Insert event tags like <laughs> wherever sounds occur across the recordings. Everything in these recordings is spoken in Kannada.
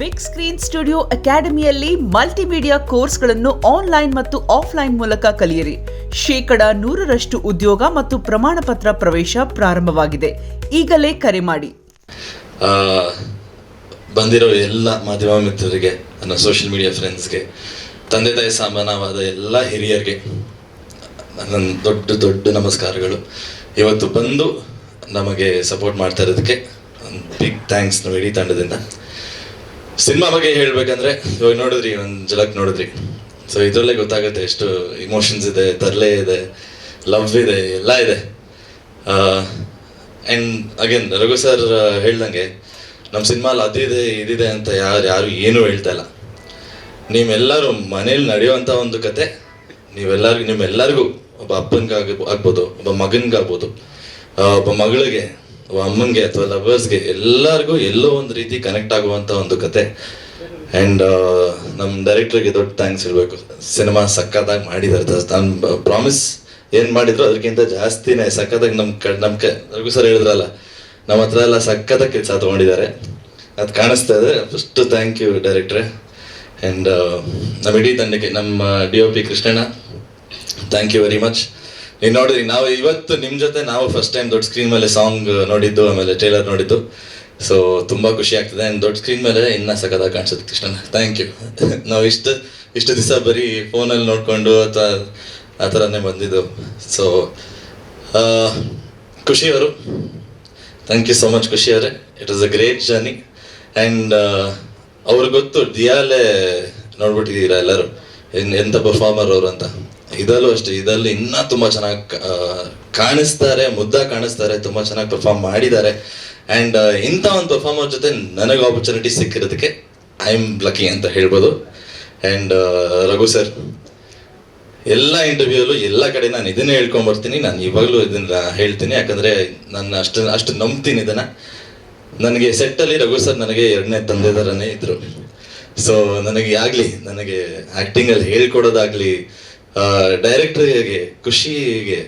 ಬಿಗ್ ಸ್ಕ್ರೀನ್ ಸ್ಟುಡಿಯೋ ಅಕಾಡೆಮಿಯಲ್ಲಿ ಮಲ್ಟಿಮೀಡಿಯಾ ಕೋರ್ಸ್ಗಳನ್ನು ಆನ್ಲೈನ್ ಮತ್ತು ಆಫ್ಲೈನ್ ಮೂಲಕ ಕಲಿಯಿರಿ. ಶೇಕಡ ನೂರರಷ್ಟು ಉದ್ಯೋಗ ಮತ್ತು ಪ್ರಮಾಣ ಪತ್ರ ಪ್ರವೇಶ ಪ್ರಾರಂಭವಾಗಿದೆ. ಈಗಲೇ ಕರೆ ಮಾಡಿ. ಬಂದಿರೋ ಎಲ್ಲ ಮಾಧ್ಯಮ ಮಿತ್ರರಿಗೆ ನನ್ನ ಸೋಷಿಯಲ್ ಮೀಡಿಯಾ ಫ್ರೆಂಡ್ಸ್ಗೆ, ತಂದೆ ತಾಯಿ ಸಮಾನವಾದ ಎಲ್ಲ ಹಿರಿಯರಿಗೆ ನನ್ನ ದೊಡ್ಡ ದೊಡ್ಡ ನಮಸ್ಕಾರಗಳು. ಇವತ್ತು ಬಂದು ನಮಗೆ ಸಪೋರ್ಟ್ ಮಾಡ್ತಾ ಇರೋದಕ್ಕೆ ಬಿಗ್ ಥ್ಯಾಂಕ್ಸ್ ನಮ್ಮ ಇಡೀ ತಂಡದಿಂದ. ಸಿನಿಮಾ ಬಗ್ಗೆ ಹೇಳ್ಬೇಕಂದ್ರೆ, ಇವಾಗ ನೋಡಿದ್ರಿ, ಒಂದು ಜಲಕ್ ನೋಡಿದ್ರಿ. ಸೊ ಇದರಲ್ಲೇ ಗೊತ್ತಾಗುತ್ತೆ ಎಷ್ಟು ಇಮೋಷನ್ಸ್ ಇದೆ, ತರಲೆ ಇದೆ ಲವ್ ಇದೆ, ಎಲ್ಲ ಇದೆ. ಆ್ಯಂಡ್ ಅಗೇನ್ ರಘು ಸರ್ ಹೇಳ್ದಂಗೆ ನಮ್ಮ ಸಿನಿಮಾಲ್ ಅದಿದೆ ಇದಿದೆ ಅಂತ ಯಾರು ಯಾರು ಏನೂ ಹೇಳ್ತಾ ಇಲ್ಲ. ನೀವೆಲ್ಲರೂ ಮನೇಲಿ ನಡೆಯುವಂಥ ಒಂದು ಕತೆ, ನೀವೆಲ್ಲರಿಗೂ, ನಿಮ್ಮೆಲ್ಲರಿಗೂ ಒಬ್ಬ ಅಪ್ಪನಿಗಾಗ ಆಗ್ಬೋದು, ಒಬ್ಬ ಮಗನಿಗಾಗ್ಬೋದು ಒಬ್ಬ ಮಗಳಿಗೆ ಒಬ್ಬ ಅಮ್ಮನಿಗೆ ಅಥವಾ ಲವರ್ಸ್ಗೆ ಎಲ್ಲರಿಗೂ ಎಲ್ಲೋ ಒಂದು ರೀತಿ ಕನೆಕ್ಟ್ ಆಗುವಂಥ ಒಂದು ಕತೆ. ಆ್ಯಂಡ್ ನಮ್ಮ ಡೈರೆಕ್ಟರ್ಗೆ ದೊಡ್ಡ ಥ್ಯಾಂಕ್ಸ್ ಹೇಳಬೇಕು. ಸಿನಿಮಾ ಸಕ್ಕತ್ತಾಗಿ ಮಾಡಿದ್ದಾರೆ ನಾನು ಪ್ರಾಮಿಸ್ ಏನು ಮಾಡಿದ್ರು ಅದಕ್ಕಿಂತ ಜಾಸ್ತಿನೇ ಸಕ್ಕತ್ತಾಗಿ ನಮ್ಮ ಕ ನಮ್ಮ ಕೆ ರಘು ಸರ್ ಹೇಳಿದ್ರಲ್ಲ. ನಮ್ಮ ಹತ್ರ ಎಲ್ಲ ಸಕ್ಕತ್ತಾಗಿ ಕೆಲಸ ತೊಗೊಂಡಿದ್ದಾರೆ. ಅದು ಕಾಣಿಸ್ತಾ ಇದೆ. ಫಸ್ಟ್ ಥ್ಯಾಂಕ್ ಯು ಡೈರೆಕ್ಟ್ರೆ ಆ್ಯಂಡ್ ನಮ್ಮ ಇಡೀ ತಂಡಕ್ಕೆ, ನಮ್ಮ D O P Krishnanna thank you very much ನೀವು ನೋಡಿದ್ರಿ, ನಾವು ಇವತ್ತು ನಿಮ್ಮ ಜೊತೆ ನಾವು ಫಸ್ಟ್ ಟೈಮ್ ದೊಡ್ಡ ಸ್ಕ್ರೀನ್ ಮೇಲೆ ಸಾಂಗ್ ನೋಡಿದ್ದು, ಆಮೇಲೆ ಟ್ರೇಲರ್ ನೋಡಿದ್ದು. ಸೊ ತುಂಬ ಖುಷಿ ಆಗ್ತದೆ. ಆ್ಯಂಡ್ ದೊಡ್ಡ ಸ್ಕ್ರೀನ್ ಮೇಲೆ ಇನ್ನೂ ಸಖತ್ತಾಗಿ ಕಾಣಿಸುತ್ತೆ ಕೃಷ್ಣ ಥ್ಯಾಂಕ್ ಯು <laughs> ನಾವು ಇಷ್ಟು ಇಷ್ಟು ದಿವಸ ಬರೀ ಫೋನಲ್ಲಿ ನೋಡಿಕೊಂಡು ಅಥವಾ ಆ ಥರನೇ ಬಂದಿದ್ದು. So ಖುಷಿಯವರು. Thank you so much Khushi ಅವರೇ it is a great journey and ಅವ್ರಿಗೆ ಗೊತ್ತು ದಿಯಾಲೆ ನೋಡ್ಬಿಟ್ಟಿದ್ದೀರಾ ಎಲ್ಲರೂ? ಎಂಥ ಪರ್ಫಾರ್ಮರ್ ಅವರು ಅಂತ? ಇದಲ್ಲೂ ಅಷ್ಟೇ, ಇದರಲ್ಲಿ ಇನ್ನೂ ತುಂಬ ಚೆನ್ನಾಗಿ ಕಾಣಿಸ್ತಾರೆ, ಮುದ್ದಾ ಕಾಣಿಸ್ತಾರೆ, ತುಂಬ ಚೆನ್ನಾಗಿ ಪರ್ಫಾರ್ಮ್ ಮಾಡಿದ್ದಾರೆ. ಆ್ಯಂಡ್ ಇಂಥ ಒಂದು ಪರ್ಫಾರ್ಮರ್ ಜೊತೆ ನನಗೆ ಆಪರ್ಚುನಿಟಿ ಸಿಕ್ಕಿರೋದಕ್ಕೆ ಐ ಆಮ್ ಲಕ್ಕಿ ಅಂತ ಹೇಳ್ಬೋದು. ಆ್ಯಂಡ್ ರಘು ಸರ್ ಎಲ್ಲ ಇಂಟರ್ವ್ಯೂಲು ಎಲ್ಲ ಕಡೆ ನಾನು ಇದನ್ನೇ ಹೇಳ್ಕೊಂಡ್ ಬರ್ತೀನಿ. ನಾನು ಇವಾಗಲೂ ಇದನ್ನ ಹೇಳ್ತೀನಿ. ಯಾಕಂದ್ರೆ ನಾನು ಅಷ್ಟು ಅಷ್ಟು ನಂಬ್ತೀನಿ ಇದನ್ನ. ನನಗೆ ಸೆಟ್ಟಲ್ಲಿ ರಘು ಸರ್ ನನಗೆ ಎರಡನೇ ತಂದೆ ಥರನೇ ಇದ್ರು. ಸೊ ನನಗೆ ಆಗಲಿ, ನನಗೆ ಆ್ಯಕ್ಟಿಂಗಲ್ಲಿ ಹೇಳ್ಕೊಡೋದಾಗ್ಲಿ ಡೈರೆಕ್ಟರ್ಗೆ ಖುಷಿಗೆ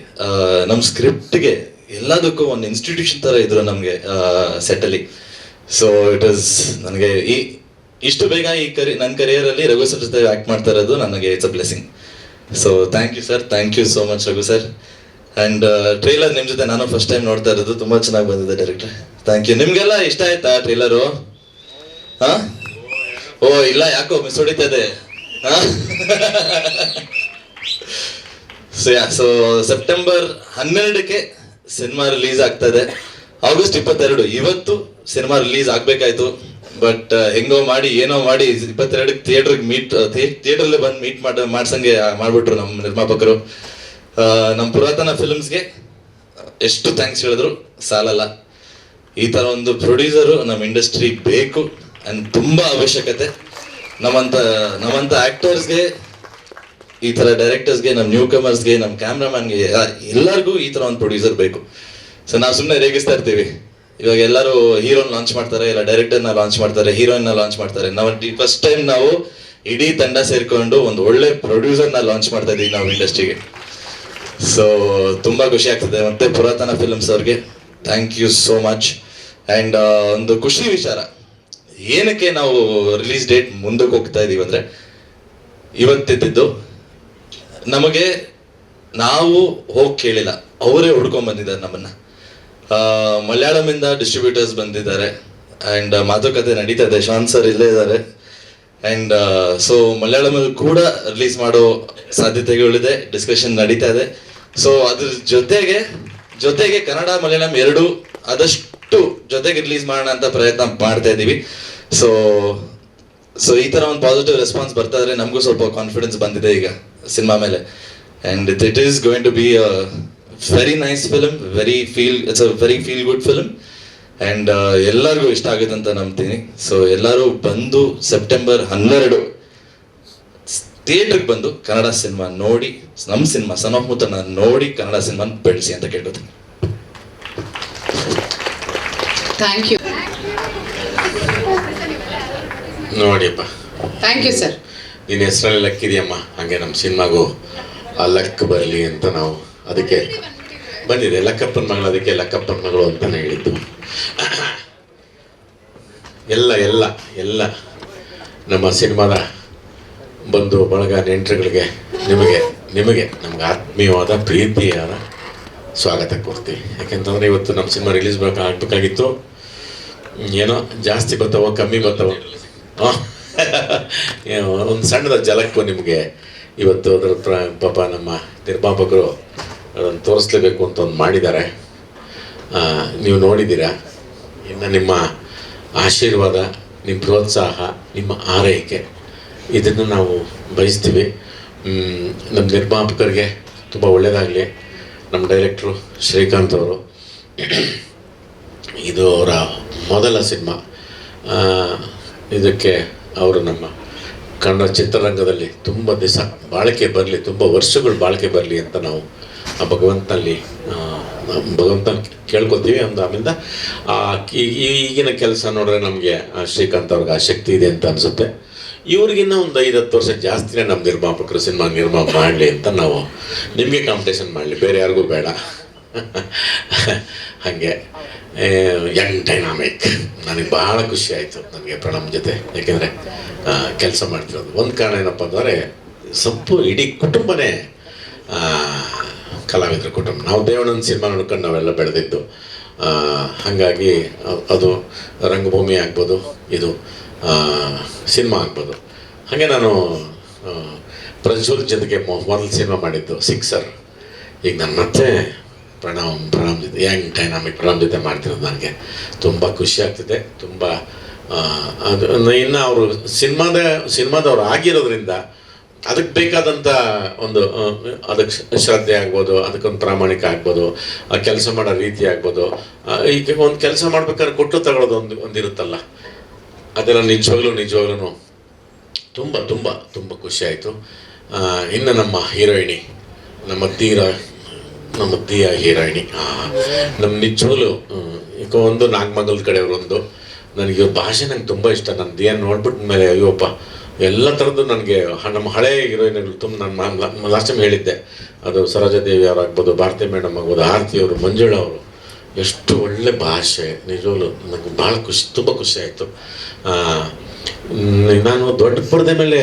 ನಮ್ಮ ಸ್ಕ್ರಿಪ್ಟ್ಗೆ ಎಲ್ಲದಕ್ಕೂ ಒಂದು ಇನ್ಸ್ಟಿಟ್ಯೂಷನ್ ಥರ ಇದ್ರು ನಮಗೆ ಸೆಟ್ಟಲ್ಲಿ ಸೊ ಇಟ್ ಇಸ್ ನನಗೆ ಈ, ಇಷ್ಟು ಬೇಗ ಈ ಕರಿ ನನ್ನ ಕರಿಯರಲ್ಲಿ ರಘು ಸರ್ ಜೊತೆ ಆ್ಯಕ್ಟ್ ಮಾಡ್ತಾ ಇರೋದು ನನಗೆ it's a blessing so thank you sir thank you so much Raghu sir and trailer ನಿಮ್ಮ ಜೊತೆ ನಾನು ಫಸ್ಟ್ ಟೈಮ್ ನೋಡ್ತಾ ಇರೋದು. ತುಂಬ ಚೆನ್ನಾಗಿ ಬಂದಿದೆ ಡೈರೆಕ್ಟರ್ ಥ್ಯಾಂಕ್ ಯು ನಿಮಗೆಲ್ಲ ಇಷ್ಟ ಆಯ್ತಾ ಟ್ರೈಲರು ಹಾಂ? ಓ, ಇಲ್ಲ, ಯಾಕೋ ಮಿಸ್ ಹೊಡಿತದೆ ಹಾಂ? <laughs> ಸೊ ಯಾ ಸೊ ಸೆಪ್ಟೆಂಬರ್ ಹನ್ನೆರಡಕ್ಕೆ ಸಿನಿಮಾ ರಿಲೀಸ್ ಆಗ್ತಾ ಇದೆ. ಆಗಸ್ಟ್ ಇಪ್ಪತ್ತೆರಡು ಇವತ್ತು ಸಿನಿಮಾ ರಿಲೀಸ್ ಆಗ್ಬೇಕಾಯ್ತು. ಬಟ್ ಹೆಂಗೋ ಮಾಡಿ ಏನೋ ಮಾಡಿ ಇಪ್ಪತ್ತೆರಡಕ್ಕೆ ಥಿಯೇಟರ್ಗೆ ಮೀಟ್ ಥಿಯೇಟ್ರಲ್ಲೇ ಬಂದು ಮೀಟ್ ಮಾಡ ಮಾಡ್ಸಂಗೆ ಮಾಡ್ಬಿಟ್ರು ನಮ್ಮ ನಿರ್ಮಾಪಕರು. ಆ, ನಮ್ಮ ಪುರಾತನ ಫಿಲ್ಮ್ಸ್ಗೆ ಎಷ್ಟು ಥ್ಯಾಂಕ್ಸ್ ಹೇಳಿದ್ರು ಸಾಲಲ್ಲ. ಈ ಥರ ಒಂದು ಪ್ರೊಡ್ಯೂಸರು ನಮ್ಮ ಇಂಡಸ್ಟ್ರಿ ಬೇಕು ಅಂಡ್ ತುಂಬ ಅವಶ್ಯಕತೆ. ನಮ್ಮಂಥ ನಮ್ಮಂಥ ಆ್ಯಕ್ಟರ್ಸ್ಗೆ ಈ ಥರ ಡೈರೆಕ್ಟರ್ಸ್ಗೆ ನಮ್ಮ ನ್ಯೂ ಕಮರ್ಸ್ಗೆ ನಮ್ಮ ಕ್ಯಾಮ್ರಾಮನ್ಗೆ ಎಲ್ಲರಿಗೂ ಈ ಥರ ಒಂದು ಪ್ರೊಡ್ಯೂಸರ್ ಬೇಕು. ಸೊ ನಾವು ಸುಮ್ಮನೆ ರೇಗಿಸ್ತಾ ಇರ್ತೀವಿ. ಇವಾಗ ಎಲ್ಲರೂ ಹೀರೋನ್ ಲಾಂಚ್ ಮಾಡ್ತಾರೆ, ಇಲ್ಲ ಡೈರೆಕ್ಟರ್ನ ಲಾಂಚ್ ಮಾಡ್ತಾರೆ ಹೀರೋಯಿನ್ನ ಲಾಂಚ್ ಮಾಡ್ತಾರೆ. ನಾವು ಫಸ್ಟ್ ಟೈಮ್ ನಾವು ಇಡೀ ತಂಡ ಸೇರ್ಕೊಂಡು ಒಂದು ಒಳ್ಳೆ ಪ್ರೊಡ್ಯೂಸರ್ನ ಲಾಂಚ್ ಮಾಡ್ತಾ ಇದೀವಿ ನಾವು ಇಂಡಸ್ಟ್ರಿಗೆ ಸೊ ತುಂಬಾ ಖುಷಿ ಆಗ್ತದೆ. ಮತ್ತೆ ಪುರಾತನ ಫಿಲ್ಮ್ಸ್ ಅವ್ರಿಗೆ thank you so much and ಒಂದು ಖುಷಿ ವಿಚಾರ. ಏನಕ್ಕೆ ನಾವು ರಿಲೀಸ್ ಡೇಟ್ ಮುಂದಕ್ಕೆ ಹೋಗ್ತಾ ಇದೀವಿ ಅಂದ್ರೆ ಇವತ್ತಿದ್ದು ನಮಗೆ ನಾವು ಹೋಗಿ ಕೇಳಿಲ್ಲ. ಅವರೇ ಹುಡ್ಕೊಂಡ್ ಬಂದಿದ್ದಾರೆ ನಮ್ಮನ್ನ. ಆ, ಮಲಯಾಳಮಿಂದ ಡಿಸ್ಟ್ರಿಬ್ಯೂಟರ್ಸ್ ಬಂದಿದ್ದಾರೆ. ಆ್ಯಂಡ್ ಮಾತುಕತೆ ನಡೀತಾ ಇದೆ. ಶಾನ್ ಸರ್ ಇಲ್ಲೇ ಇದ್ದಾರೆ. ಆ್ಯಂಡ್ ಸೊ ಮಲಯಾಳಮಲ್ಲಿ ಕೂಡ ರಿಲೀಸ್ ಮಾಡೋ ಸಾಧ್ಯತೆಗಳಿದೆ. ಡಿಸ್ಕಷನ್ ನಡೀತಾ ಇದೆ. ಸೊ ಅದ್ರ ಜೊತೆಗೆ ಜೊತೆಗೆ ಕನ್ನಡ ಮಲಯಾಳಂ ಎರಡು ಆದಷ್ಟು ಜೊತೆಗೆ ರಿಲೀಸ್ ಮಾಡೋಣ ಅಂತ ಪ್ರಯತ್ನ ಮಾಡ್ತಾ ಇದ್ದೀವಿ ಸೊ ಸೊ ಈ ತರ ಒಂದು ಪಾಸಿಟಿವ್ ರೆಸ್ಪಾನ್ಸ್ ಬರ್ತಾ ಇದ್ರೆ ನಮಗೂ ಸ್ವಲ್ಪ ಕಾನ್ಫಿಡೆನ್ಸ್ ಬಂದಿದೆ ಈಗ ಸಿನಿಮಾ ಮೇಲೆ. And it it is going to be a very nice film very feel it's a very feel good film and ಎಲ್ಲರಿಗೂ ಇಷ್ಟ ಆಗುತ್ತೆ ಅಂತ ನಂಬ್ತೀನಿ. ಸೊ ಎಲ್ಲರೂ ಬಂದು ಸೆಪ್ಟೆಂಬರ್ ಹನ್ನೆರಡು ಥಿಯೇಟ್ರಿಗೆ ಬಂದು ಕನ್ನಡ ಸಿನಿಮಾ ನೋಡಿ ನಮ್ಮ ಸಿನಿಮಾ ಸನ್ ಆಫ್ ಮುತ್ತನ ನೋಡಿ ಕನ್ನಡ ಸಿನಿಮಾ ಬೆಳೆಸಿ ಅಂತ ಕೇಳ್ಕೊತೀನಿ. ಥ್ಯಾಂಕ್ ಯು ನೋಡಿಯಪ್ಪ ಥ್ಯಾಂಕ್ ಯು ಸರ್ ನಿನ್ನ ಹೆಸರಲ್ಲಿ ಲಕ್ಕಿದೆಯಮ್ಮ. ಹಾಗೆ ನಮ್ಮ ಸಿನಿಮಾಗೂ ಆ ಲಕ್ ಬರಲಿ ಅಂತ ನಾವು ಅದಕ್ಕೆ ಬಂದಿದೆ. ಲಕ್ಕಪ್ಪನ ಮಗಳು ಅದಕ್ಕೆ ಲಕ್ಕಪ್ಪನ ಮಗಳು ಅಂತಾನೆ ಹೇಳಿದ್ದು. ಎಲ್ಲ ಎಲ್ಲ ಎಲ್ಲ ನಮ್ಮ ಸಿನಿಮಾದ ಬಂಧು ಬಳಗ ನೆಂಟರುಗಳಿಗೆ ನಿಮಗೆ ನಿಮಗೆ ನಮ್ಗೆ ಆತ್ಮೀಯವಾದ ಪ್ರೀತಿಯಾದ ಸ್ವಾಗತ ಕೊಡ್ತೀವಿ. ಯಾಕೆಂತಂದ್ರೆ ಇವತ್ತು ನಮ್ಮ ಸಿನಿಮಾ ರಿಲೀಸ್ ಬೇಕಾಗಬೇಕಾಗಿತ್ತು ಏನೋ ಜಾಸ್ತಿ ಬರ್ತಾವೋ ಕಮ್ಮಿ ಬರ್ತಾವ <laughs> ಒಂದು ಸಣ್ಣದ ಜಲಕ್ಕೂ ನಿಮಗೆ. ಇವತ್ತು ಅದರ ಹತ್ರ ಪಾಪ ನಮ್ಮ ನಿರ್ಮಾಪಕರು ಅದನ್ನು ತೋರಿಸ್ಲೇಬೇಕು ಅಂತ ಒಂದು ಮಾಡಿದ್ದಾರೆ. ನೀವು ನೋಡಿದ್ದೀರಾ? ಇನ್ನು ನಿಮ್ಮ ಆಶೀರ್ವಾದ, ನಿಮ್ಮ ಪ್ರೋತ್ಸಾಹ, ನಿಮ್ಮ ಆರೈಕೆ, ಇದನ್ನು ನಾವು ಬಯಸ್ತೀವಿ. ನಮ್ಮ ನಿರ್ಮಾಪಕರಿಗೆ ತುಂಬ ಒಳ್ಳೆಯದಾಗಲಿ ನಮ್ಮ ಡೈರೆಕ್ಟ್ರು ಶ್ರೀಕಾಂತ್ ಅವರು. ಇದು ಅವರ ಮೊದಲ ಸಿನಿಮಾ. ಇದಕ್ಕೆ ಅವರು ನಮ್ಮ ಕನ್ನಡ ಚಿತ್ರರಂಗದಲ್ಲಿ ತುಂಬ ದಿವಸ ಬಾಳಿಕೆ ಬರಲಿ, ತುಂಬ ವರ್ಷಗಳು ಬಾಳಿಕೆ ಬರಲಿ ಅಂತ ನಾವು ಆ ಭಗವಂತನಲ್ಲಿ ಭಗವಂತನ ಕೇಳ್ಕೊತೀವಿ ಒಂದು ಆಮೇಲೆ ಆ ಈಗಿನ ಕೆಲಸ ನೋಡಿದ್ರೆ ನಮಗೆ ಶ್ರೀಕಾಂತ್ ಅವ್ರಿಗೆ ಆ ಶಕ್ತಿ ಇದೆ ಅಂತ ಅನಿಸುತ್ತೆ. ಇವ್ರಿಗಿನ್ನ ಒಂದು ಐದು ಹತ್ತು ವರ್ಷ ಜಾಸ್ತಿನೇ ನಮ್ಮ ನಿರ್ಮಾಪಕರು ಸಿನಿಮಾ ನಿರ್ಮಾಪ ಮಾಡಲಿ ಅಂತ ನಾವು ನಿಮಗೆ ಕಾಂಪಿಟೇಷನ್ ಮಾಡಲಿ, ಬೇರೆ ಯಾರಿಗೂ ಬೇಡ. <laughs> ಹಾಗೆ. ಯಂಗ್ ಡೈನಾಮಿಕ್ ನನಗೆ ಬಹಳ ಖುಷಿ ಆಯಿತು. ನನಗೆ ಪ್ರಣಮ್ ಜೊತೆ. ಯಾಕೆಂದರೆ ಕೆಲಸ ಮಾಡ್ತಿರೋದು. ಒಂದು ಕಾರಣ ಏನಪ್ಪ ಅಂದರೆ ಸೊಪ್ಪು ಇಡೀ ಕುಟುಂಬನೇ ಕಲಾವಿದ್ರ ಕುಟುಂಬ. ನಾವು ದೇವಣ್ಣನ ಸಿನಿಮಾ ನೋಡ್ಕೊಂಡು ನಾವೆಲ್ಲ ಬೆಳೆದಿದ್ದು. ಹಾಗಾಗಿ ಅದು ರಂಗಭೂಮಿ ಆಗ್ಬೋದು, ಇದು ಸಿನಿಮಾ ಆಗ್ಬೋದು. ಹಾಗೆ ನಾನು ಪ್ರಜ್ವಲ್ ಜೊತೆಗೆ ಮೊದಲು ಸಿನಿಮಾ ಮಾಡಿದ್ದು, ಸಿಕ್ಸರ್. ಈಗ ನನ್ನ ಮತ್ತೆ ಪ್ರಣವ್ ಪ್ರಣಾಮ್ ಜೊತೆ ಯಂಗ್ ಡೈನಾಮಿಕ್ ಪ್ರಾರಂಭಿತ ಜೊತೆ ಮಾಡ್ತಿರೋದು ನನಗೆ. ತುಂಬ ಖುಷಿ ಆಗ್ತಿದೆ, ತುಂಬ ಅದು ಇನ್ನು ಅವರು ಸಿನಿಮಾದ, ಸಿನಿಮಾದವ್ರು ಆಗಿರೋದ್ರಿಂದ ಅದಕ್ಕೆ ಬೇಕಾದಂಥ ಒಂದು ಅದಕ್ಕೆ ಶ್ರದ್ಧೆ ಆಗ್ಬೋದು, ಅದಕ್ಕೊಂದು ಪ್ರಾಮಾಣಿಕ ಆಗ್ಬೋದು, ಆ, ಕೆಲಸ ಮಾಡೋ ರೀತಿ ಆಗ್ಬೋದು ಈಗ ಒಂದು ಕೆಲಸ ಮಾಡ್ಬೇಕಾದ್ರೆ ಕೊಟ್ಟು ತಗೊಳ್ಳೋದು ಒಂದು, ಒಂದಿರುತ್ತಲ್ಲ. ಅದೆಲ್ಲ ನಿಜವಾಗ್ಲೂ ನಿಜವಾಗ್ಲೂ ತುಂಬ ತುಂಬ ತುಂಬ ಖುಷಿ ಆಯಿತು. ಇನ್ನು ನಮ್ಮ ಹೀರೋಯಿನಿ ನಮ್ಮ ತೀರ ನಮ್ಮ ಹೀರಾಣಿ. ಹೀರೋಯಿನಿ ನಮ್ಮ ನಿಜವಲು ಒಂದು ನಾಗಮಂಗಲದ ಕಡೆಯವರೊಂದು. ನನಗೆ ಭಾಷೆ ನಂಗೆ ತುಂಬ ಇಷ್ಟ. ನನ್ನ ದಿಯ ನೋಡ್ಬಿಟ್ಟ ಮೇಲೆ ಅಯ್ಯೋಪ್ಪ ಎಲ್ಲ ಥರದ್ದು ನನಗೆ ನಮ್ಮ ಹಳೆ ಹೀರೋಯಿನ್ಗಳು ತುಂಬ ನಾನು ಲಾಸ್ಟ್ ಟೈಮ್ ಹೇಳಿದ್ದೆ. ಅದು ಸರೋಜಾದೇವಿ ಅವರಾಗ್ಬೋದು, ಭಾರತಿ ಮೇಡಮ್ ಆಗ್ಬೋದು, ಆರತಿ ಅವರು, ಮಂಜುಳಾ ಅವರು. ಎಷ್ಟು ಒಳ್ಳೆ ಭಾಷೆ. ನಿಜವಲು ನನಗೆ ಭಾಳ ಖುಷಿ, ತುಂಬ ಖುಷಿ ಆಯಿತು. ನಾನು ದೊಡ್ಡ ಪರದೆ ಮೇಲೆ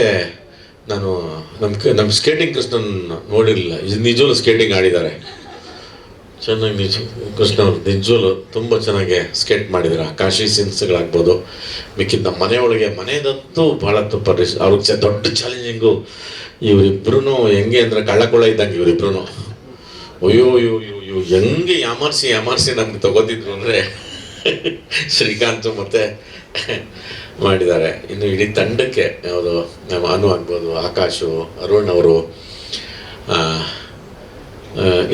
ನಾನು ನಮ್ಮ ನಮ್ಮ ಸ್ಕೇಟಿಂಗ್ ಕೃಷ್ಣನ್ ನೋಡಿರಲಿಲ್ಲ. ಇದು ನಿಜವಲು ಸ್ಕೇಟಿಂಗ್ ಆಡಿದ್ದಾರೆ. ಚೆನ್ನಾಗಿ ನಿಜ ಕೃಷ್ಣ ಅವರು ನಿಜವಲ್ಲೂ ತುಂಬ ಚೆನ್ನಾಗಿ ಸ್ಕೆಟ್ ಮಾಡಿದ್ರು. ಕಾಶಿ ಸಿನ್ಸ್ಗಳಾಗ್ಬೋದು ಮಿಕ್ಕಿದ ನಮ್ಮ ಮನೆಯೊಳಗೆ ಮನೆಯದಂತೂ ಭಾಳ ತುಂಬ ಅವ್ರಿಗೆ ದೊಡ್ಡ ಚಾಲೆಂಜಿಂಗು ಇವರಿಬ್ರು ಹೆಂಗೆ ಅಂದರೆ ಕಳ್ಳಕೊಳ್ಳ ಇದ್ದಂಗೆ ಇವರಿಬ್ರು ಅಯ್ಯೋ ಅಯ್ಯೋ ಅಯ್ಯೋ ಅಯ್ಯೋ, ಹೆಂಗೆ ಯಾಮಾರಿಸಿ ಯಾಮಾರಿಸಿ ನಮ್ಗೆ ತಗೋತಿದ್ರು ಅಂದರೆ <laughs> ಶ್ರೀಕಾಂತ್ ಮತ್ತು <laughs> ಮಾಡಿದ್ದಾರೆ. ಇನ್ನು ಇಡೀ ತಂಡಕ್ಕೆ ಯಾವುದು, ನಮ್ಮ ಅನು ಆಗ್ಬೋದು, ಆಕಾಶು, ಅರುಣ್ ಅವರು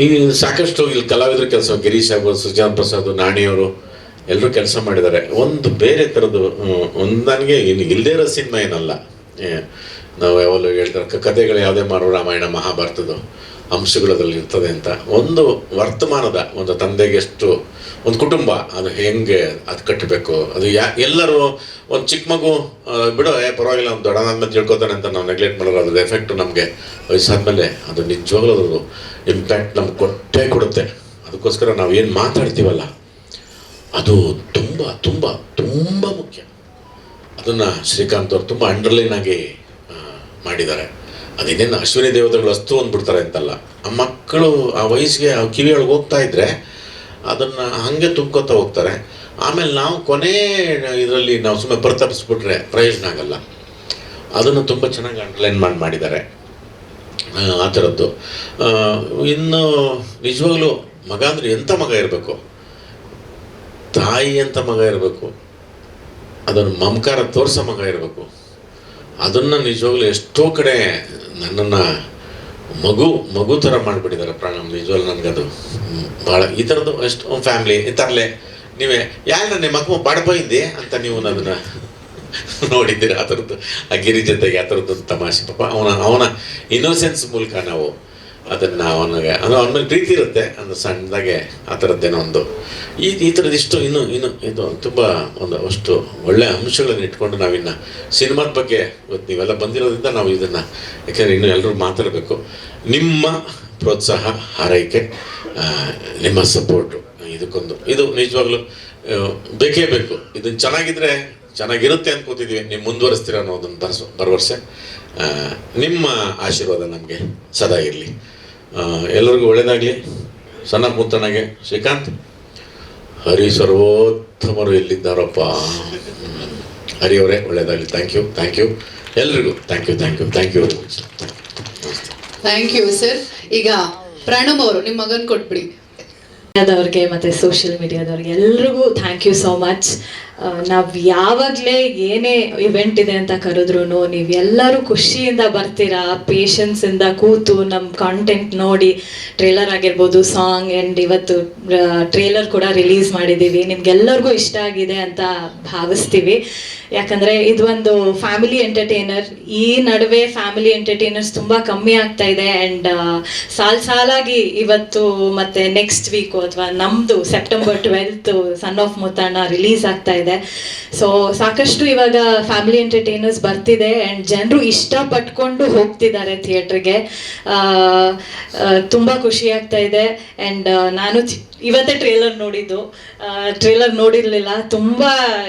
ಈ ಸಾಕಷ್ಟು ಇಲ್ಲಿ ಕಲಾವಿದರ ಕೆಲಸ, ಗಿರೀಶ್ ಆಗ್ಬೋದು ಸುಜಾನ್ ಪ್ರಸಾದ್ ನಾಣಿಯವರು ಎಲ್ಲರೂ ಕೆಲಸ ಮಾಡಿದ್ದಾರೆ. ಒಂದು ಬೇರೆ ಥರದ್ದು ಒಂದು ನನಗೆ ಇನ್ನು ಇಲ್ಲದೇ ಇರೋ ಸಿನಿಮಾ ಏನಲ್ಲ. ನಾವು ಯಾವಾಗಲೂ ಹೇಳ್ತಾರೆ ಕಥೆಗಳು ಯಾವುದೇ ಮಾಡೋ ರಾಮಾಯಣ, ಮಹಾಭಾರತದ್ದು. ಅಂಶಗಳು ಅದರಲ್ಲಿ ಇರ್ತದೆ ಅಂತ. ಒಂದು ವರ್ತಮಾನದ ಒಂದು ತಂದೆಗೆ ಎಷ್ಟು, ಒಂದು ಕುಟುಂಬ, ಅದು ಹೆಂಗೆ ಅದು ಕಟ್ಟಬೇಕು ಅದು ಯಾ, ಎಲ್ಲರೂ ಒಂದು ಚಿಕ್ಕ ಮಗು ಬಿಡೋ, ಏ, ಪರವಾಗಿಲ್ಲ, ಅವ್ನು ದೊಡ್ಡನಾದ್ಮೇಲೆ ತಿಳ್ಕೊತಾನೆ ಅಂತ ನಾವು ನೆಗ್ಲೆಕ್ಟ್ ಮಾಡೋದು ಅದ್ರ ಎಫೆಕ್ಟ್ ನಮಗೆ ವಯಸ್ಸಾದ್ಮೇಲೆ ಅದು ನಿಜವಾಗ್ಲೂ ಅದು ಇಂಪ್ಯಾಕ್ಟ್ ನಮ್ಗೆ ಕೊಟ್ಟೇ ಕೊಡುತ್ತೆ. ಅದಕ್ಕೋಸ್ಕರ ನಾವು ಏನು ಮಾತಾಡ್ತೀವಲ್ಲ, ಅದು ತುಂಬ ತುಂಬ ತುಂಬ ಮುಖ್ಯ. ಅದನ್ನು ಶ್ರೀಕಾಂತ್ ಅವರು ತುಂಬ ಅಂಡರ್ಲೈನ್ ಆಗಿ ಮಾಡಿದ್ದಾರೆ. ಅದೇನೇನು ಅಶ್ವಿನಿ ದೇವತೆಗಳು ಅಸ್ತು ಅಂದ್ಬಿಡ್ತಾರೆ ಅಂತಲ್ಲ. ಆ ಮಕ್ಕಳು ಆ ವಯಸ್ಸಿಗೆ, ಆ ಕಿವಿಯೊಳಗೆ ಹೋಗ್ತಾ ಇದ್ರೆ ಅದನ್ನು ಹಾಗೆ ತುಂಬ್ಕೊತಾ ಹೋಗ್ತಾರೆ. ಆಮೇಲೆ ನಾವು ಕೊನೆ ಇದರಲ್ಲಿ ನಾವು ಸುಮ್ಮನೆ ಪ್ರತಾಪಿಸ್ಬಿಟ್ರೆ ಪ್ರಯೋಜನ ಆಗಲ್ಲ. ಅದನ್ನು ತುಂಬ ಚೆನ್ನಾಗಿ ಅಂಡರ್ಲೈನ್ ಮಾಡಿ ಮಾಡಿದ್ದಾರೆ. ಆ ಥರದ್ದು. ಇನ್ನು ನಿಜವಾಗ್ಲೂ ಮಗ ಅಂದರೆ ಎಂಥ ಮಗ ಇರಬೇಕು? ತಾಯಿ ಅಂತ ಮಗ ಇರಬೇಕು. ಅದನ್ನು ಮಮಕಾರ ತೋರಿಸೋ ಮಗ ಇರಬೇಕು. ಅದನ್ನು ನಿಜವಾಗ್ಲೂ ಎಷ್ಟೋ ಕಡೆ ನನ್ನನ್ನು ಮಗು ಮಗು ಥರ ಮಾಡಿಬಿಟ್ಟಿದ್ದಾರೆ ಪ್ರಾಣ ನಿಜವಲ್ಲ ನನಗದು ಭಾಳ ಈ ಥರದ್ದು ಎಷ್ಟು ಫ್ಯಾಮ್ಲಿ ಈ ನೀವೇ, ಯಾರು ನಿಮ್ಮ ಮಗು ಬಡಬೈಂದೆ ಅಂತ ನೀವು ನನ್ನನ್ನು ನೋಡಿದ್ದೀರ? ಆ ಥರದ್ದು ಆ ಗಿರಿ ಜೊತೆಗೆ ಆ ಥರದ್ದು ತಮಾಷೆ. ಪಾಪ, ಅವನ ಅವನ ಇನ್ನೋಸೆನ್ಸ್ ಮೂಲಕ ನಾವು ಅದನ್ನು ಅವನಿಗೆ ಅದು ಅವನ ಮೇಲೆ ಪ್ರೀತಿ ಇರುತ್ತೆ, ಅಂದರೆ ಸಣ್ಣದಾಗೆ ಆ ಥರದ್ದೇನೋ ಒಂದು. ಈ ಈ ಥರದಿಷ್ಟು ಇನ್ನು ಇನ್ನು ಇದು ತುಂಬ ಒಂದು, ಅಷ್ಟು ಒಳ್ಳೆಯ ಅಂಶಗಳನ್ನು ಇಟ್ಕೊಂಡು ನಾವಿನ್ನು ಸಿನಿಮಾದ ಬಗ್ಗೆ ಇವತ್ತು ನೀವೆಲ್ಲ ಬಂದಿರೋದ್ರಿಂದ ನಾವು ಇದನ್ನು, ಯಾಕೆಂದರೆ ಇನ್ನೂ ಎಲ್ಲರೂ ಮಾತಾಡಬೇಕು. ನಿಮ್ಮ ಪ್ರೋತ್ಸಾಹ, ಹಾರೈಕೆ ನಿಮ್ಮ ಸಪೋರ್ಟು, ಇದಕ್ಕೊಂದು. ಇದು ನಿಜವಾಗ್ಲೂ ಬೇಕೇ ಬೇಕು. ಇದನ್ನು ಚೆನ್ನಾಗಿದ್ದರೆ ಚೆನ್ನಾಗಿರುತ್ತೆ ಅನ್ಕೋತಿದ್ವಿ ನೀವು ಮುಂದುವರಿಸ್ತೀರ ಅನ್ನೋದನ್ನು ಬರ್ಸ ಭರವಸೆ. ನಿಮ್ಮ ಆಶೀರ್ವಾದ ನಮಗೆ ಸದಾ ಇರಲಿ. ಎಲ್ಲರಿಗೂ ಒಳ್ಳೇದಾಗಲಿ. ಸಣ್ಣ ಪುತ್ತಣಗೆ ಶ್ರೀಕಾಂತ್. ಹರಿ ಸರ್ವೋತ್ತಮರು ಎಲ್ಲಿದ್ದಾರಪ್ಪ? ಹರಿ ಅವರೇ ಒಳ್ಳೇದಾಗಲಿ. ಥ್ಯಾಂಕ್ ಯು ಥ್ಯಾಂಕ್ ಯು ಎಲ್ರಿಗೂ thank you thank you thank you thank you sir ಈಗ ಪ್ರಣಮ್ ಅವರು ನಿಮ್ಮ ಮಗನ್ ಕೊಟ್ಬಿಡಿ. ಮೀಡಿಯಾದವ್ರಿಗೆ ಮತ್ತು ಸೋಷಿಯಲ್ ಮೀಡಿಯಾದವ್ರಿಗೆ ಎಲ್ರಿಗೂ ಥ್ಯಾಂಕ್ ಯು ಸೋ ಮಚ್ ನಾವು ಯಾವಾಗಲೇ ಏನೇ ಇವೆಂಟ್ ಇದೆ ಅಂತ ಕರೆದ್ರು ನೀವೆಲ್ಲರೂ ಖುಷಿಯಿಂದ ಬರ್ತೀರಾ ಪೇಷನ್ಸಿಂದ ಕೂತು ನಮ್ಮ ಕಾಂಟೆಂಟ್ ನೋಡಿ ಟ್ರೇಲರ್ ಆಗಿರ್ಬೋದು ಸಾಂಗ್ ಆ್ಯಂಡ್ ಇವತ್ತು ಟ್ರೇಲರ್ ಕೂಡ ರಿಲೀಸ್ ಮಾಡಿದ್ದೀವಿ. ನಿಮ್ಗೆಲ್ಲರಿಗೂ ಇಷ್ಟ ಆಗಿದೆ ಅಂತ ಭಾವಿಸ್ತೀವಿ. ಯಾಕಂದರೆ ಇದು ಒಂದು ಫ್ಯಾಮಿಲಿ ಎಂಟರ್ಟೈನರ್ ಈ ನಡುವೆ ಫ್ಯಾಮಿಲಿ ಎಂಟರ್ಟೈನರ್ಸ್ ತುಂಬ ಕಮ್ಮಿ ಆಗ್ತಾ ಇದೆ ಆ್ಯಂಡ್ ಸಾಲ್ ಸಾಲಾಗಿ ಇವತ್ತು ಮತ್ತೆ ನೆಕ್ಸ್ಟ್ ವೀಕು ಅಥವಾ ನಮ್ಮದು September twelfth son of Muthanna release ಆಗ್ತಾ ಇದೆ. ಸೊ ಸಾಕಷ್ಟು ಇವಾಗ ಫ್ಯಾಮಿಲಿ ಎಂಟರ್ಟೈನರ್ಸ್ ಬರ್ತಿದೆ ಆ್ಯಂಡ್ ಜನರು ಇಷ್ಟಪಟ್ಕೊಂಡು ಹೋಗ್ತಿದ್ದಾರೆ ಥಿಯೇಟ್ರಿಗೆ. ತುಂಬ ಖುಷಿ ಆಗ್ತಾ ಇದೆ ಆ್ಯಂಡ್ ನಾನು ಇವತ್ತೇ ಟ್ರೇಲರ್ ನೋಡಿದ್ದು. ಟ್ರೇಲರ್ ನೋಡಿರಲಿಲ್ಲ. ತುಂಬ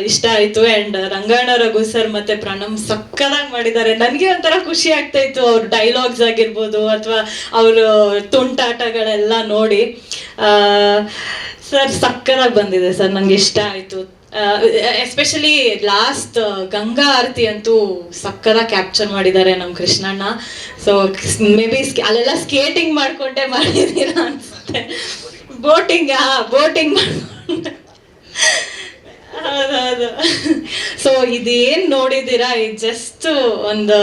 ಇಷ್ಟ ಆಯಿತು ಆ್ಯಂಡ್ ರಂಗಾಯಣ ರಘು ಸರ್ ಮತ್ತು ಪ್ರಣಮ್ ಸಕ್ಕದಾಗಿ ಮಾಡಿದ್ದಾರೆ. ನನಗೆ ಒಂಥರ ಖುಷಿ ಆಗ್ತಾ ಇತ್ತು ಅವ್ರ ಡೈಲಾಗ್ಸ್ ಆಗಿರ್ಬೋದು ಅಥವಾ ಅವ್ರ ತುಂಟಾಟಗಳೆಲ್ಲ ನೋಡಿ. ಸರ್ ಸಕ್ಕದಾಗಿ ಬಂದಿದೆ ಸರ್ ನನಗೆ ಇಷ್ಟ ಆಯ್ತು. ಎಸ್ಪೆಷಲಿ ಲಾಸ್ಟ್ ಗಂಗಾ ಆರತಿ ಅಂತೂ ಸಕ್ಕದ ಕ್ಯಾಪ್ಚರ್ ಮಾಡಿದ್ದಾರೆ ನಮ್ಮ ಕೃಷ್ಣಣ್ಣ. ಸೊ ಮೇ ಬಿ ಅಲ್ಲೆಲ್ಲ ಸ್ಕೇಟಿಂಗ್ ಮಾಡ್ಕೊಂಡೆ ಮಾಡಿದ್ದೀರಾ ಅನ್ಸುತ್ತೆ. ಬೋಟಿಂಗ್ ಬೋಟಿಂಗ್ ಹೌದೌದು. ಸೊ ಇದೇನ್ ನೋಡಿದ್ದೀರಾ? ಇದು ಜಸ್ಟ್ ಒಂದು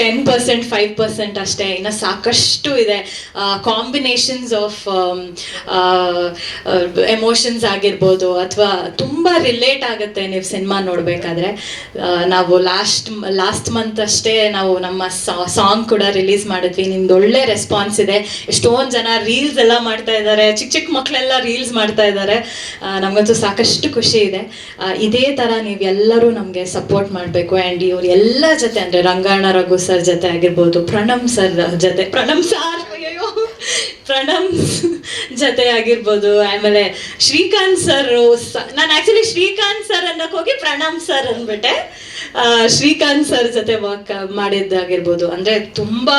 ಟೆನ್ ಪರ್ಸೆಂಟ್ ಫೈವ್ ಪರ್ಸೆಂಟ್ ಅಷ್ಟೇ. ಇನ್ನು ಸಾಕಷ್ಟು ಇದೆ. ಕಾಂಬಿನೇಷನ್ಸ್ ಆಫ್ ಎಮೋಷನ್ಸ್ ಆಗಿರ್ಬೋದು, ಅಥವಾ ತುಂಬ ರಿಲೇಟ್ ಆಗುತ್ತೆ ನೀವು ಸಿನಿಮಾ ನೋಡಬೇಕಾದ್ರೆ. ನಾವು ಲಾಸ್ಟ್ ಲಾಸ್ಟ್ ಮಂತ್ ಅಷ್ಟೇ ನಾವು ನಮ್ಮ ಸಾಂಗ್ ಕೂಡ ರಿಲೀಸ್ ಮಾಡಿದ್ವಿ. ನಿಮ್ದು ಒಳ್ಳೆ ರೆಸ್ಪಾನ್ಸ್ ಇದೆ. ಎಷ್ಟೊಂದು ಜನ ರೀಲ್ಸ್ ಎಲ್ಲ ಮಾಡ್ತಾ ಇದ್ದಾರೆ. ಚಿಕ್ಕ ಚಿಕ್ಕ ಮಕ್ಕಳೆಲ್ಲ ರೀಲ್ಸ್ ಮಾಡ್ತಾ ಇದ್ದಾರೆ. ನಮಗಂತೂ ಸಾಕಷ್ಟು ಖುಷಿ ಇದೆ. ಇದೇ ಥರ ನೀವೆಲ್ಲರೂ ನಮಗೆ ಸಪೋರ್ಟ್ ಮಾಡಬೇಕು. ಆ್ಯಂಡ್ ಇವ್ರ ಎಲ್ಲ ಜೊತೆ, ಅಂದರೆ ರಂಗಾಯಣ ರಘು ಸರ್ ಜೊತೆ ಆಗಿರ್ಬೋದು, ಪ್ರಣಮ್ ಸರ್ ಜೊತೆ, ಪ್ರಣಮ್ ಸಾರ್ ಪ್ರಣಮ್ ಜೊತೆ ಆಗಿರ್ಬೋದು ಆಮೇಲೆ ಶ್ರೀಕಾಂತ್ ಸರ್ ನಾನು ಆಕ್ಚುಲಿ ಶ್ರೀಕಾಂತ್ ಸರ್ ಅನ್ನಕ್ಕೆ ಹೋಗಿ ಪ್ರಣಮ್ ಸರ್ ಅಂದ್ಬಿಟ್ಟೆ. ಶ್ರೀಕಾಂತ್ ಸರ್ ಜೊತೆ ವರ್ಕ್ ಮಾಡಿದ್ದಾಗಿರ್ಬೋದು. ಅಂದರೆ ತುಂಬ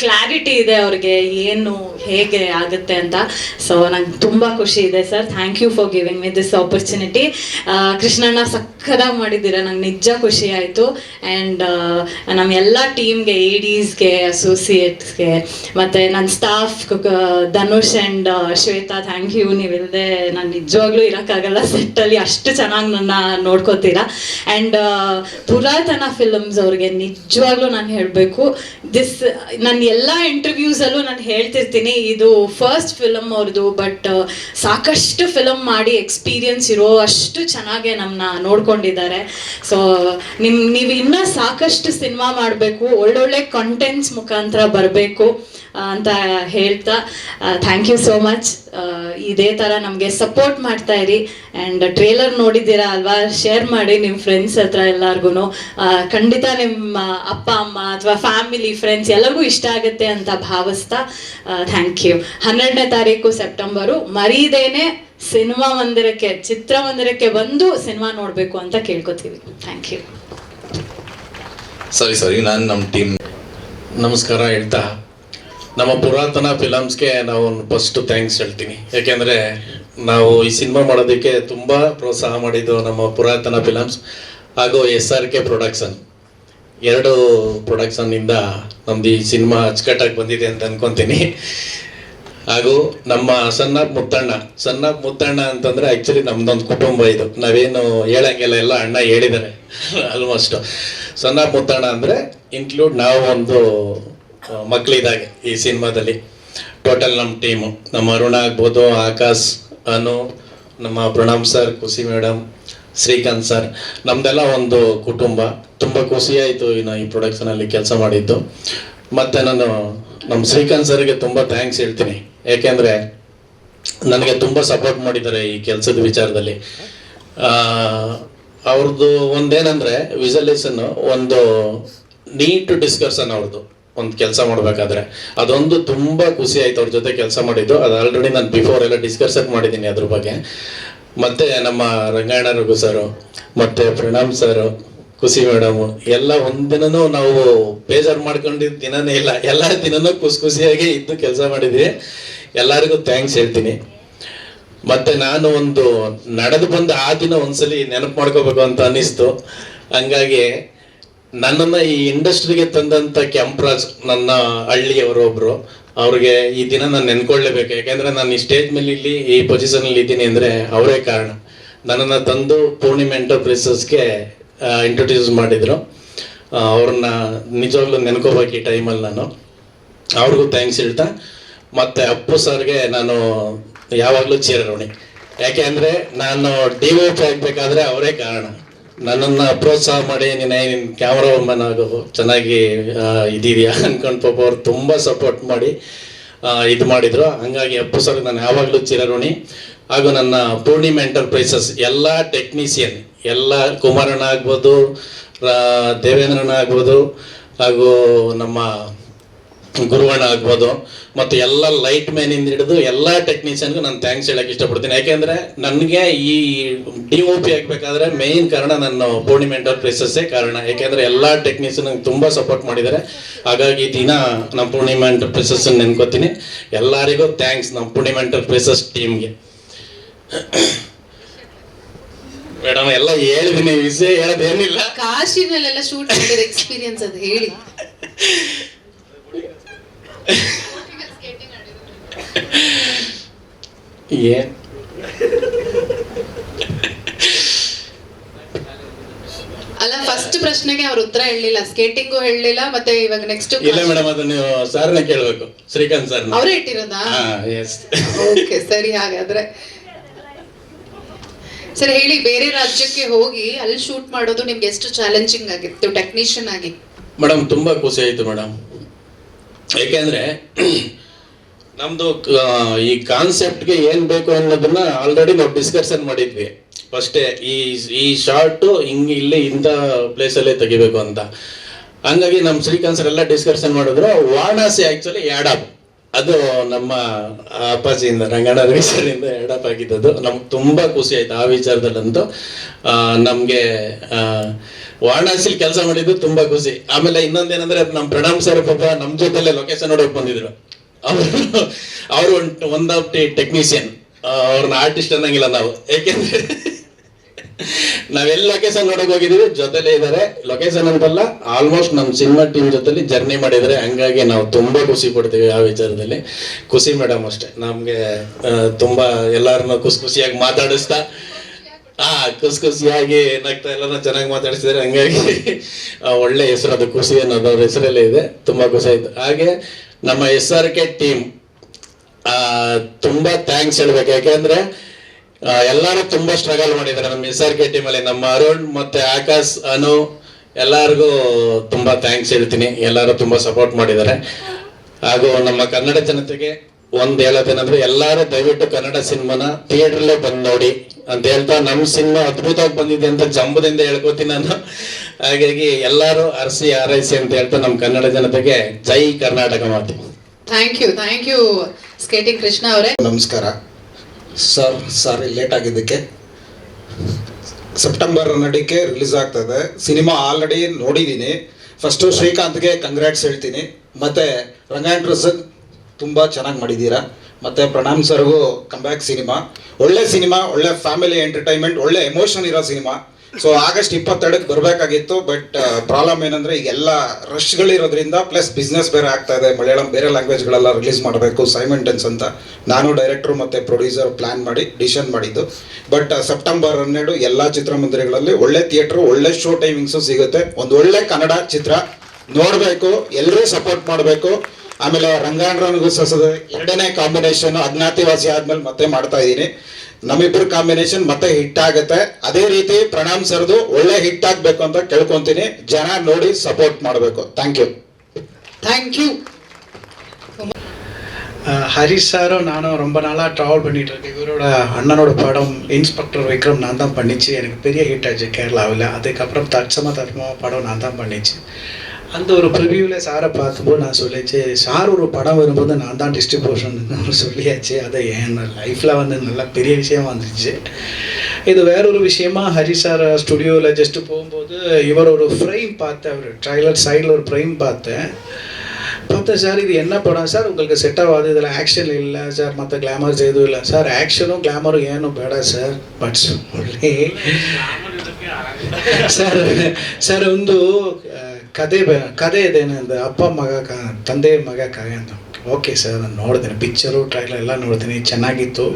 ಕ್ಲಾರಿಟಿ ಇದೆ ಅವ್ರಿಗೆ, ಏನು ಹೇಗೆ ಆಗುತ್ತೆ ಅಂತ. ಸೊ ನಂಗೆ ತುಂಬ ಖುಷಿ ಇದೆ sir. Thank you for giving me this opportunity Krishnanna ಸಕ್ಕದಾಗಿ ಮಾಡಿದ್ದೀರಾ? ನಂಗೆ ನಿಜ ಖುಷಿ ಆಯಿತು. ಆ್ಯಂಡ್ ನಮ್ಮ ಎಲ್ಲ ಟೀಮ್ಗೆ ಅಸೋಸಿಯೇಟ್ಸ್ ಅಸೋಸಿಯೇಟ್ಸ್ಗೆ ಮತ್ತು ನನ್ನ staff Dhanush and Shweta thank you ನೀವಿಲ್ಲದೆ ನಾನು ನಿಜವಾಗ್ಲೂ ಇರೋಕ್ಕಾಗಲ್ಲ ಸೆಟ್ಟಲ್ಲಿ ಅಷ್ಟು ಚೆನ್ನಾಗಿ ನನ್ನ ನೋಡ್ಕೋತೀರಾ? ಆ್ಯಂಡ್ ಪುರಾತನ ಫಿಲಮ್ಸ್ ಅವ್ರಿಗೆ ನಿಜವಾಗ್ಲೂ ನಾನು ಹೇಳಬೇಕು. ದಿಸ್ ನನ್ನ ಎಲ್ಲ ಇಂಟರ್ವ್ಯೂಸಲ್ಲೂ ನಾನು ಹೇಳ್ತಿರ್ತೀನಿ. ಇದು ಫಸ್ಟ್ ಫಿಲಮ್ ಅವ್ರದ್ದು ಬಟ್ ಸಾಕಷ್ಟು ಫಿಲಮ್ ಮಾಡಿ ಎಕ್ಸ್ಪೀರಿಯನ್ಸ್ ಇರೋ ಅಷ್ಟು ಚೆನ್ನಾಗೆ ನಮ್ಮನ್ನ ನೋಡ್ಕೊಂಡಿದ್ದಾರೆ. ಸೊ ನಿಮ್, ನೀವು ಇನ್ನೂ ಸಾಕಷ್ಟು ಸಿನಿಮಾ ಮಾಡಬೇಕು. ಒಳ್ಳೊಳ್ಳೆ ಕಂಟೆಂಟ್ಸ್ ಮುಖಾಂತರ ಬರಬೇಕು. ಅಂತ ಹೇಳ್ತಾ ಥ್ಯಾಂಕ್ ಯು ಸೋ ಮಚ್ ಇದೇ ಥರ ನಮಗೆ ಸಪೋರ್ಟ್ ಮಾಡ್ತಾ ಇರಿ. ಆ್ಯಂಡ್ ಟ್ರೇಲರ್ ನೋಡಿದ್ದೀರಾ ಅಲ್ವಾ? ಶೇರ್ ಮಾಡಿ ನಿಮ್ಮ ಫ್ರೆಂಡ್ಸ್ ಹತ್ರ ಎಲ್ಲರಿಗೂ ಖಂಡಿತ ನಿಮ್ಮ ಅಪ್ಪ ಅಮ್ಮ ಅಥವಾ ಫ್ಯಾಮಿಲಿ ಫ್ರೆಂಡ್ಸ್ ಎಲ್ಲರಿಗೂ ಇಷ್ಟ ಆಗುತ್ತೆ ಅಂತ ಭಾವಿಸ್ತಾ ಥ್ಯಾಂಕ್ ಯು ಹನ್ನೆರಡನೇ ತಾರೀಕು ಸೆಪ್ಟೆಂಬರು ಮರೀದೇನೆ ಸಿನಿಮಾ ಮಂದಿರಕ್ಕೆ ಚಿತ್ರಮಂದಿರಕ್ಕೆ ಬಂದು ಸಿನಿಮಾ ನೋಡಬೇಕು ಅಂತ ಕೇಳ್ಕೊತೀವಿ. ಥ್ಯಾಂಕ್ ಯು ಸಾರಿ ಸಾರಿ ನಾನು ನಮ್ಮ ಟೀಮ್ ನಮಸ್ಕಾರ ಹೇಳ್ತಾ. ನಮ್ಮ ಪುರಾತನ ಫಿಲಮ್ಸ್ಗೆ ನಾವು ಫಸ್ಟ್ ಥ್ಯಾಂಕ್ಸ್ ಹೇಳ್ತೀನಿ. ಯಾಕೆಂದರೆ ನಾವು ಈ ಸಿನಿಮಾ ಮಾಡೋದಕ್ಕೆ ತುಂಬ ಪ್ರೋತ್ಸಾಹ ಮಾಡಿದ್ದು ನಮ್ಮ ಪುರಾತನ ಫಿಲಮ್ಸ್ ಹಾಗೂ ಎಸ್ ಆರ್ ಕೆ ಪ್ರೊಡಕ್ಷನ್. ಎರಡು ಪ್ರೊಡಕ್ಷನ್ನಿಂದ ನಮ್ದು ಈ ಸಿನಿಮಾ ಅಚ್ಚುಕಟ್ಟಾಗಿ ಬಂದಿದೆ ಅಂತ ಅನ್ಕೊತೀನಿ. ಹಾಗೂ ನಮ್ಮ ಸಣ್ಣ ಮುತ್ತಣ್ಣ ಸಣ್ಣ ಮುತ್ತಣ್ಣ ಅಂತಂದ್ರೆ ಆ್ಯಕ್ಚುಲಿ ನಮ್ದೊಂದು ಕುಟುಂಬ ಇದು. ನಾವೇನು ಹೇಳಂಗೆಲ್ಲ, ಎಲ್ಲ ಅಣ್ಣ ಹೇಳಿದ್ದಾರೆ. <laughs> ಆಲ್ಮೋಸ್ಟ್ ಸಣ್ಣ ಮುತ್ತಣ್ಣ ಅಂದರೆ ಇನ್ಕ್ಲೂಡ್ ನಾವು ಒಂದು ಆ, ಮಕ್ಳಿದಾಗೆ ಈ ಸಿನಿಮಾದಲ್ಲಿ. ಟೋಟಲ್ ನಮ್ಮ ಟೀಮು ನಮ್ಮ ಅರುಣ ಆಗ್ಬೋದು ಆಕಾಶ್ ಅನು ನಮ್ಮ ಪ್ರಣಾಮ್ ಸರ್ ಖುಷಿ ಮೇಡಮ್ ಶ್ರೀಕಾಂತ್ ಸರ್ ನಮ್ದೆಲ್ಲ ಒಂದು ಕುಟುಂಬ. ತುಂಬ ಖುಷಿಯಾಯಿತು ಇನ್ನು ಈ ಪ್ರೊಡಕ್ಷನಲ್ಲಿ ಕೆಲಸ ಮಾಡಿದ್ದು. ಮತ್ತು ನಾನು ನಮ್ಮ ಶ್ರೀಕಾಂತ್ ಸರ್ಗೆ ತುಂಬ ಥ್ಯಾಂಕ್ಸ್ ಹೇಳ್ತೀನಿ. ಏಕೆಂದರೆ ನನಗೆ ತುಂಬ ಸಪೋರ್ಟ್ ಮಾಡಿದ್ದಾರೆ ಈ ಕೆಲಸದ ವಿಚಾರದಲ್ಲಿ. ಅವ್ರದ್ದು ಒಂದೇನಂದರೆ ವಿಸಲೇಷನ್ ಒಂದು ನೀಟ್ ಡಿಸ್ಕಷನ್ ಅವ್ರದ್ದು ಒಂದು ಕೆಲಸ ಮಾಡಬೇಕಾದ್ರೆ. ಅದೊಂದು ತುಂಬ ಖುಷಿ ಆಯ್ತು ಅವ್ರ ಜೊತೆ ಕೆಲಸ ಮಾಡಿದ್ದು. ಅದು ಆಲ್ರೆಡಿ ನಾನು ಬಿಫೋರ್ ಎಲ್ಲ ಡಿಸ್ಕಷನ್ ಮಾಡಿದ್ದೀನಿ ಅದ್ರ ಬಗ್ಗೆ. ಮತ್ತೆ ನಮ್ಮ ರಂಗಾಯಣ ರಘು ಸರು ಮತ್ತೆ ಪ್ರಣಾಮ್ ಸರು ಖುಷಿ ಮೇಡಮ್ ಎಲ್ಲ ಒಂದಿನೂ ನಾವು ಬೇಜಾರು ಮಾಡ್ಕೊಂಡಿದ್ದ ದಿನನೇ ಇಲ್ಲ. ಎಲ್ಲ ದಿನನೂ ಖುಷಿ ಖುಷಿಯಾಗಿ ಇದ್ದು ಕೆಲಸ ಮಾಡಿದ್ವಿ. ಎಲ್ಲರಿಗೂ ಥ್ಯಾಂಕ್ಸ್ ಹೇಳ್ತೀನಿ. ಮತ್ತೆ ನಾನು ಒಂದು ನಡೆದು ಬಂದ ಆ ದಿನ ಒಂದ್ಸಲಿ ನೆನಪು ಮಾಡ್ಕೋಬೇಕು ಅಂತ ಅನ್ನಿಸ್ತು. ಹಂಗಾಗಿ ನನ್ನನ್ನು ಈ ಇಂಡಸ್ಟ್ರಿಗೆ ತಂದಂಥ ಕೆಂಪ್ರಾಜ್, ನನ್ನ ಹಳ್ಳಿಯವರೊಬ್ಬರು ಅವ್ರಿಗೆ ಈ ದಿನ ನಾನು ನೆನ್ಕೊಳ್ಳೇಬೇಕು ಯಾಕೆಂದ್ರೆ ನಾನು ಈ ಸ್ಟೇಜ್ ಮೇಲೆ ಇಲ್ಲಿ, ಈ ಪೊಸಿಷನಲ್ಲಿ ಇದ್ದೀನಿ ಅಂದರೆ ಅವರೇ ಕಾರಣ. ನನ್ನನ್ನು ತಂದು ಪೂರ್ಣಿಮೆ ಎಂಟರ್ಪ್ರೈಸಸ್ಗೆ ಇಂಟ್ರೊಡ್ಯೂಸ್ ಮಾಡಿದರು. ಅವ್ರನ್ನ ನಿಜವಾಗ್ಲೂ ನೆನ್ಕೋಬೇಕು ಈ ಟೈಮಲ್ಲಿ ನಾನು. ಅವ್ರಿಗೂ ಥ್ಯಾಂಕ್ಸ್ ಹೇಳ್ತಾ, ಮತ್ತೆ ಅಪ್ಪು ಸರ್ಗೆ ನಾನು ಯಾವಾಗಲೂ ಚಿರಋಣಿ. ಯಾಕೆ ಅಂದರೆ ನಾನು ಡಿ ವೈ ಆಗಬೇಕಾದ್ರೆ ಅವರೇ ಕಾರಣ. ನನ್ನನ್ನು ಪ್ರೋತ್ಸಾಹ ಮಾಡಿ, ನೀನು ನಿನ್ನ ಕ್ಯಾಮ್ರಾ ವುಮನ್ ಆಗೋ, ಚೆನ್ನಾಗಿ ಇದೀಯಾ ಅನ್ಕೊಂಡು ಪಾಪ ಅವ್ರು ತುಂಬ ಸಪೋರ್ಟ್ ಮಾಡಿ ಇದು ಮಾಡಿದರು. ಹಂಗಾಗಿ ಅಪ್ಪು ಸರ್, ನಾನು ಯಾವಾಗಲೂ ಚಿರಋಣಿ. ಹಾಗೂ ನನ್ನ ಪೂರ್ಣಿಮಾ ಎಂಟರ್ಪ್ರೈಸಸ್ ಎಲ್ಲ ಟೆಕ್ನಿಷಿಯನ್ ಎಲ್ಲ ಕುಮಾರಣ್ಣ ಆಗ್ಬೋದು ದೇವೇಂದ್ರನ ಆಗ್ಬೋದು, ಹಾಗೂ ನಮ್ಮ ಗುರುವಣ್ಣ ಆಗ್ಬೋದು, ಮತ್ತು ಎಲ್ಲ ಲೈಟ್ ಮ್ಯಾನಿಂದ ಹಿಡಿದು ಎಲ್ಲ ಟೆಕ್ನಿಷಿಯನ್ಗೂ ನಾನು ಥ್ಯಾಂಕ್ಸ್ ಹೇಳಕ್ಕೆ ಇಷ್ಟಪಡ್ತೀನಿ. ಯಾಕೆಂದರೆ ನನಗೆ ಈ ಡಿ ಒ ಪಿ ಆಗಬೇಕಾದ್ರೆ ಮೇಯ್ನ್ ಕಾರಣ ನನ್ನ ಪೂರ್ಣಿಮೆ ಎಂಟರ್ಪ್ರೈಸಸ್ಸೇ ಕಾರಣ. ಯಾಕೆಂದರೆ ಎಲ್ಲ ಟೆಕ್ನಿಷಿಯನ್ ತುಂಬ ಸಪೋರ್ಟ್ ಮಾಡಿದ್ದಾರೆ. ಹಾಗಾಗಿ ದಿನ ನಮ್ಮ ಪೂರ್ಣಿಮಾ ಎಂಟರ್ಪ್ರೈಸಸ್ ನೆನ್ಕೋತೀನಿ. ಎಲ್ಲರಿಗೂ ಥ್ಯಾಂಕ್ಸ್ ನಮ್ಮ ಪೂರ್ಣಿಮಾ ಎಂಟರ್ಪ್ರೈಸಸ್ ಟೀಮ್ಗೆ ಮೇಡಮ್, ಎಲ್ಲ ಹೇಳಿದೀನಿ, ವಿಷಯ ಹೇಳೋದೇನಿಲ್ಲ. ಕಾಶಿನಲ್ಲೆಲ್ಲ ಶೂಟ್ ಮಾಡಿದ ಎಕ್ಸ್ಪೀರಿಯನ್ಸ್ ಅದು ಹೇಳಿ. ಏನ್ ಅಲ್ಲ ಫಸ್ಟ್ ಪ್ರಶ್ನೆಗೆ ಅವ್ರ ಉತ್ತರ ಹೇಳಲಿಲ್ಲ. ಸ್ಕೇಟಿಂಗು ಹೇಳಲಿಲ್ಲ ಮತ್ತೆ ಇವಾಗ ನೆಕ್ಸ್ಟ್ ಇಲ್ಲ ಮೇಡಮ್ ಅದು ನೀವು ಸರ್ನ ಕೇಳಬೇಕು. ಶ್ರೀಕಾಂತ್ ಸರ್ ಅವರೇ ಇಟ್ಟಿರೋದಾ? ಎಸ್ ಓಕೆ ಸರಿ ಹಾಗಾದ್ರೆ. ಸರ್ ಹೇಳಿ ಬೇರೆ ರಾಜ್ಯಕ್ಕೆ ಹೋಗಿ ಅಲ್ಲಿ ಶೂಟ್ ಮಾಡೋದು ನಿಮ್ಗೆ ಎಷ್ಟು ಚಾಲೆಂಜಿಂಗ್ ಆಗಿತ್ತು ಟೆಕ್ನಿಷಿಯನ್ ಆಗಿ? ಮೇಡಮ್ ತುಂಬಾ ಖುಷಿ ಆಯ್ತು ಮೇಡಮ್ ಯಾಕೆಂದ್ರೆ <clears throat> ನಮ್ದು ಈ ಕಾನ್ಸೆಪ್ಟ್ಗೆ ಏನ್ ಬೇಕು ಅನ್ನೋದನ್ನ ಆಲ್ರೆಡಿ ನಾವು ಡಿಸ್ಕಷನ್ ಮಾಡಿದ್ವಿ. ಫಸ್ಟೇ ಈ ಈ ಶಾರ್ಟು ಹಿಂಗೆ ಇಲ್ಲೇ ಇಂಥ ಪ್ಲೇಸಲ್ಲೇ ತೆಗಿಬೇಕು ಅಂತ. ಹಂಗಾಗಿ ನಮ್ಮ ಶ್ರೀಕಾಂತ್ ಸರ್ ಎಲ್ಲ ಡಿಸ್ಕಷನ್ ಮಾಡಿದ್ರು. ವಾರಣಾಸಿ ಆಕ್ಚುಲಿ ಯಾಡಪ್ ಅದು ನಮ್ಮ ಅಪ್ಪಾಜಿಯಿಂದ ರಂಗಣ್ಣ ಸರಿಂದ ಎಡಪ್ ಆಗಿದ್ದದು ನಮ್ಗೆ ತುಂಬಾ ಖುಷಿ ಆಯ್ತು ಆ ವಿಚಾರದಲ್ಲಂತೂ. ನಮ್ಗೆ ವಾರಣಾಸಿಲಿ ಕೆಲಸ ಮಾಡಿದ್ದು ತುಂಬಾ ಖುಷಿ. ಆಮೇಲೆ ಇನ್ನೊಂದೇನಂದ್ರೆ ನಮ್ಮ ಪ್ರಣಾಮ್ ಸರ್ ಪಾಪ ನಮ್ಮ ಜೊತೆಲೆ ಲೊಕೇಶನ್ ನೋಡಕ್ ಬಂದಿದ್ರು. ಅವರು ಅವರು ಒನ್ ಆಫ್ ದಿ ಟೆಕ್ನಿಷಿಯನ್ ಅವ್ರನ್ನ ಆರ್ಟಿಸ್ಟ್ ಅನ್ನಂಗಿಲ್ಲ ನಾವು. ಯಾಕೆಂದ್ರೆ ನಾವೆಲ್ಲ ಲೊಕೇಶನ್ ನೋಡಕ್ ಹೋಗಿದೀವಿ ಜೊತೆಲೇ ಇದಾರೆ. ಲೊಕೇಶನ್ ಅಂತಲ್ಲ ಆಲ್ಮೋಸ್ಟ್ ನಮ್ಮ ಸಿನಿಮಾ ಟೀಮ್ ಜೊತೆಲಿ ಜರ್ನಿ ಮಾಡಿದ್ರೆ ಹಂಗಾಗಿ ನಾವು ತುಂಬಾ ಖುಷಿ ಪಡ್ತೀವಿ ಆ ವಿಚಾರದಲ್ಲಿ. ಖುಷಿ ಮೇಡಮ್ ಅಷ್ಟೇ. ನಮ್ಗೆ ತುಂಬಾ ಎಲ್ಲಾರನ್ನ ಖುಷಿ ಖುಷಿಯಾಗಿ ಮಾತಾಡಿಸ್ತಾ, ಆ, ಖುಷಿ ಖುಷಿಯಾಗಿ ನಗ್ತಾ ಎಲ್ಲರನ್ನ ಚೆನ್ನಾಗಿ ಮಾತಾಡಿಸಿದ್ರೆ. ಹಂಗಾಗಿ ಒಳ್ಳೆ ಹೆಸರು ಅದು, ಖುಷಿ ಅನ್ನೋದು ಅವ್ರ ಹೆಸರಲ್ಲೇ ಇದೆ. ತುಂಬಾ ಖುಷಿ ಆಯ್ತು. ಹಾಗೆ ನಮ್ಮ ಎಸ್ ಆರ್ ಕೆ ಟೀಮ್ ತುಂಬಾ ಥ್ಯಾಂಕ್ಸ್ ಹೇಳ್ಬೇಕು. ಯಾಕೆಂದ್ರೆ ಎಲ್ಲರೂ ತುಂಬಾ ಸ್ಟ್ರಗಲ್ ಮಾಡಿದ್ದಾರೆ ನಮ್ಮ ಎಸ್ ಆರ್ ಕೆ ಟೀಮ್ ಅಲ್ಲಿ. ನಮ್ಮ ಅರುಣ್ ಮತ್ತೆ ಆಕಾಶ್ ಅನು ಎಲ್ಲರಿಗೂ ತುಂಬಾ ಥ್ಯಾಂಕ್ಸ್ ಹೇಳ್ತೀನಿ. ಎಲ್ಲರೂ ತುಂಬಾ ಸಪೋರ್ಟ್ ಮಾಡಿದ್ದಾರೆ. ಹಾಗೂ ನಮ್ಮ ಕನ್ನಡ ಜನತೆಗೆ ಒಂದ್ ಹೇಳೋದೇನಂದ್ರೆ ಎಲ್ಲರೂ ದಯವಿಟ್ಟು ಕನ್ನಡ ಸಿನಿಮಾನ ಥಿಯೇಟರ್ಲೇ ಬಂದು ನೋಡಿ ಅಂತ ಹೇಳ್ತಾ ನಮ್ಮ ಸಿನಿಮಾ ಅದ್ಭುತವಾಗಿ ಬಂದಿದೆ ಅಂತ ಜಂಬದಿಂದ ಹೇಳ್ಕೊತೀನಿ ನಾನು. ಹಾಗಾಗಿ ಎಲ್ಲರೂ ಅರಸಿ ಆರೈಸಿ ಅಂತ ಹೇಳ್ತಾ ನಮ್ಮ ಕನ್ನಡ ಜನತೆಗೆ ಜೈ ಕರ್ನಾಟಕ ಮಾತು. Thank you thank you skating Krishna ಅವರೇ. ನಮಸ್ಕಾರ. ಸರ್, ಸಾರಿ ಲೇಟ್ ಆಗಿದ್ದಕ್ಕೆ. ಸೆಪ್ಟೆಂಬರ್ ನಡಿಕೆ ರಿಲೀಸ್ ಆಗ್ತದೆ. ಸಿನಿಮಾ ಆಲ್ರೆಡಿ ನೋಡಿದ್ದೀನಿ. ಫಸ್ಟು ಶ್ರೀಕಾಂತ್ಗೆ ಕಂಗ್ರ್ಯಾಟ್ಸ್ ಹೇಳ್ತೀನಿ. ಮತ್ತು ರಂಗಾಯಣ ತುಂಬ ಚೆನ್ನಾಗಿ ಮಾಡಿದ್ದೀರಾ? ಮತ್ತು ಪ್ರಣಾಮ್ ಸರ್ಗೂ ಕಮ್ಬ್ಯಾಕ್ ಸಿನಿಮಾ ಒಳ್ಳೆ ಸಿನಿಮಾ ಒಳ್ಳೆ ಫ್ಯಾಮಿಲಿ ಎಂಟರ್ಟೈನ್ಮೆಂಟ್ ಒಳ್ಳೆ ಎಮೋಷನ್ ಇರೋ ಸಿನಿಮಾ ಸೊ ಆಗಸ್ಟ್ ಇಪ್ಪತ್ತೆರಡಕ್ಕೆ ಬರಬೇಕಾಗಿತ್ತು ಬಟ್ ಪ್ರಾಬ್ಲಮ್ ಏನಂದರೆ ಈಗೆಲ್ಲ ರಶ್ಗಳಿರೋದ್ರಿಂದ ಪ್ಲಸ್ ಬಿಸ್ನೆಸ್ ಬೇರೆ ಆಗ್ತಾ ಇದೆ. ಮಲಯಾಳಂ ಬೇರೆ ಲ್ಯಾಂಗ್ವೇಜ್ಗಳೆಲ್ಲ ರಿಲೀಸ್ ಮಾಡಬೇಕು. ಸೈಮೆಂಟೆನ್ಸ್ ಅಂತ ನಾನು ಡೈರೆಕ್ಟ್ರು ಮತ್ತೆ ಪ್ರೊಡ್ಯೂಸರ್ ಪ್ಲ್ಯಾನ್ ಮಾಡಿ ಡಿಸಿಷನ್ ಮಾಡಿದ್ದು. ಬಟ್ ಸೆಪ್ಟೆಂಬರ್ ಹನ್ನೆರಡು ಎಲ್ಲ ಚಿತ್ರಮಂದಿರಗಳಲ್ಲಿ ಒಳ್ಳೆ ಥಿಯೇಟ್ರು ಒಳ್ಳೆ ಶೋ ಟೈಮಿಂಗ್ಸು ಸಿಗುತ್ತೆ. ಒಂದು ಒಳ್ಳೆ ಕನ್ನಡ ಚಿತ್ರ ನೋಡಬೇಕು ಎಲ್ಲರೂ ಸಪೋರ್ಟ್ ಮಾಡಬೇಕು. ಆಮೇಲೆ ರಂಗಾಯಣಗೂ ಸಸದ ಎರಡನೇ ಕಾಂಬಿನೇಷನ್ ಅಜ್ಞಾತಿವಾಸಿ ಆದ್ಮೇಲೆ ಮತ್ತೆ ಮಾಡ್ತಾ ಇದ್ದೀನಿ. ನಮ್ಮಿಬ್ಬರ ಕಾಂಬಿನೇಷನ್ ಮತ್ತೆ ಹಿಟ್ ಆಗುತ್ತೆ ಅದೇ ರೀತಿ ಪ್ರಣಾಮ್ ಸರ್ದು ಒಳ್ಳೆ ಹಿಟ್ ಆಗ್ಬೇಕು ಅಂತ ಕೇಳ್ಕೊಂತೀನಿ ಜನ ನೋಡಿ ಸಪೋರ್ಟ್ ಮಾಡಬೇಕು ಥ್ಯಾಂಕ್ ಯು ಥ್ಯಾಂಕ್ ಯು அஹ் ஹரிஷ் சாரும் நானும் ரொம்ப நாளாக ட்ராவல் பண்ணிட்டு இருக்கேன் இவரோட அண்ணனோட படம் இன்ஸ்பெக்டர் விக்ரம் நான் தான் பண்ணிச்சு எனக்கு பெரிய ஹிட் ஆச்சு கேரளாவில் அதுக்கப்புறம் தட்சம தர்ம படம் நான் தான் பண்ணிச்சு அந்த ஒரு ப்ரிவியூவில் சாரை பார்க்கும்போது நான் சொல்லிச்சு சார் ஒரு படம் வரும்போது நான் தான் டிஸ்ட்ரிபியூஷன் சொல்லியாச்சு அதை என் லைஃப்பில் வந்து நல்ல பெரிய விஷயம் வந்துச்சு இது வேற ஒரு விஷயமா ஹரி சார் ஸ்டுடியோவில் ஜஸ்ட் போகும்போது இவர் ஒரு ஃப்ரேம் பார்த்தேன் ஒரு ட்ரைலர் சைடில் ஒரு ஃப்ரேம் பார்த்தேன் பார்த்தேன் சார் இது என்ன படம் சார் உங்களுக்கு செட் ஆகாது இதில் ஆக்ஷன் இல்லை சார் மற்ற ಗ್ಲಾಮರ್ಸ್ எதுவும் இல்லை சார் ಆ್ಯಕ್ಷನು ಗ್ಲಾಮರು ಏನು ಬೇಡ ಸರ್ ಬಟ್ ಒಳ್ಳೆ ಸರ್ ಸರ್ ಒಂದು ಆ, ಕತೆ ಬೇ ಕತೆ ಇದೆ ನಂದು ಅಪ್ಪ, ಮಗ, ಕ, ತಂದೆ, ಮಗ ಕಾಯ ಅಂತ. ಓಕೆ ಸರ್ ನಾನು ನೋಡ್ತೀನಿ. ಪಿಕ್ಚರು ಟ್ರೈಲರ್ ಎಲ್ಲ ನೋಡ್ತೀನಿ. ಚೆನ್ನಾಗಿತ್ತು.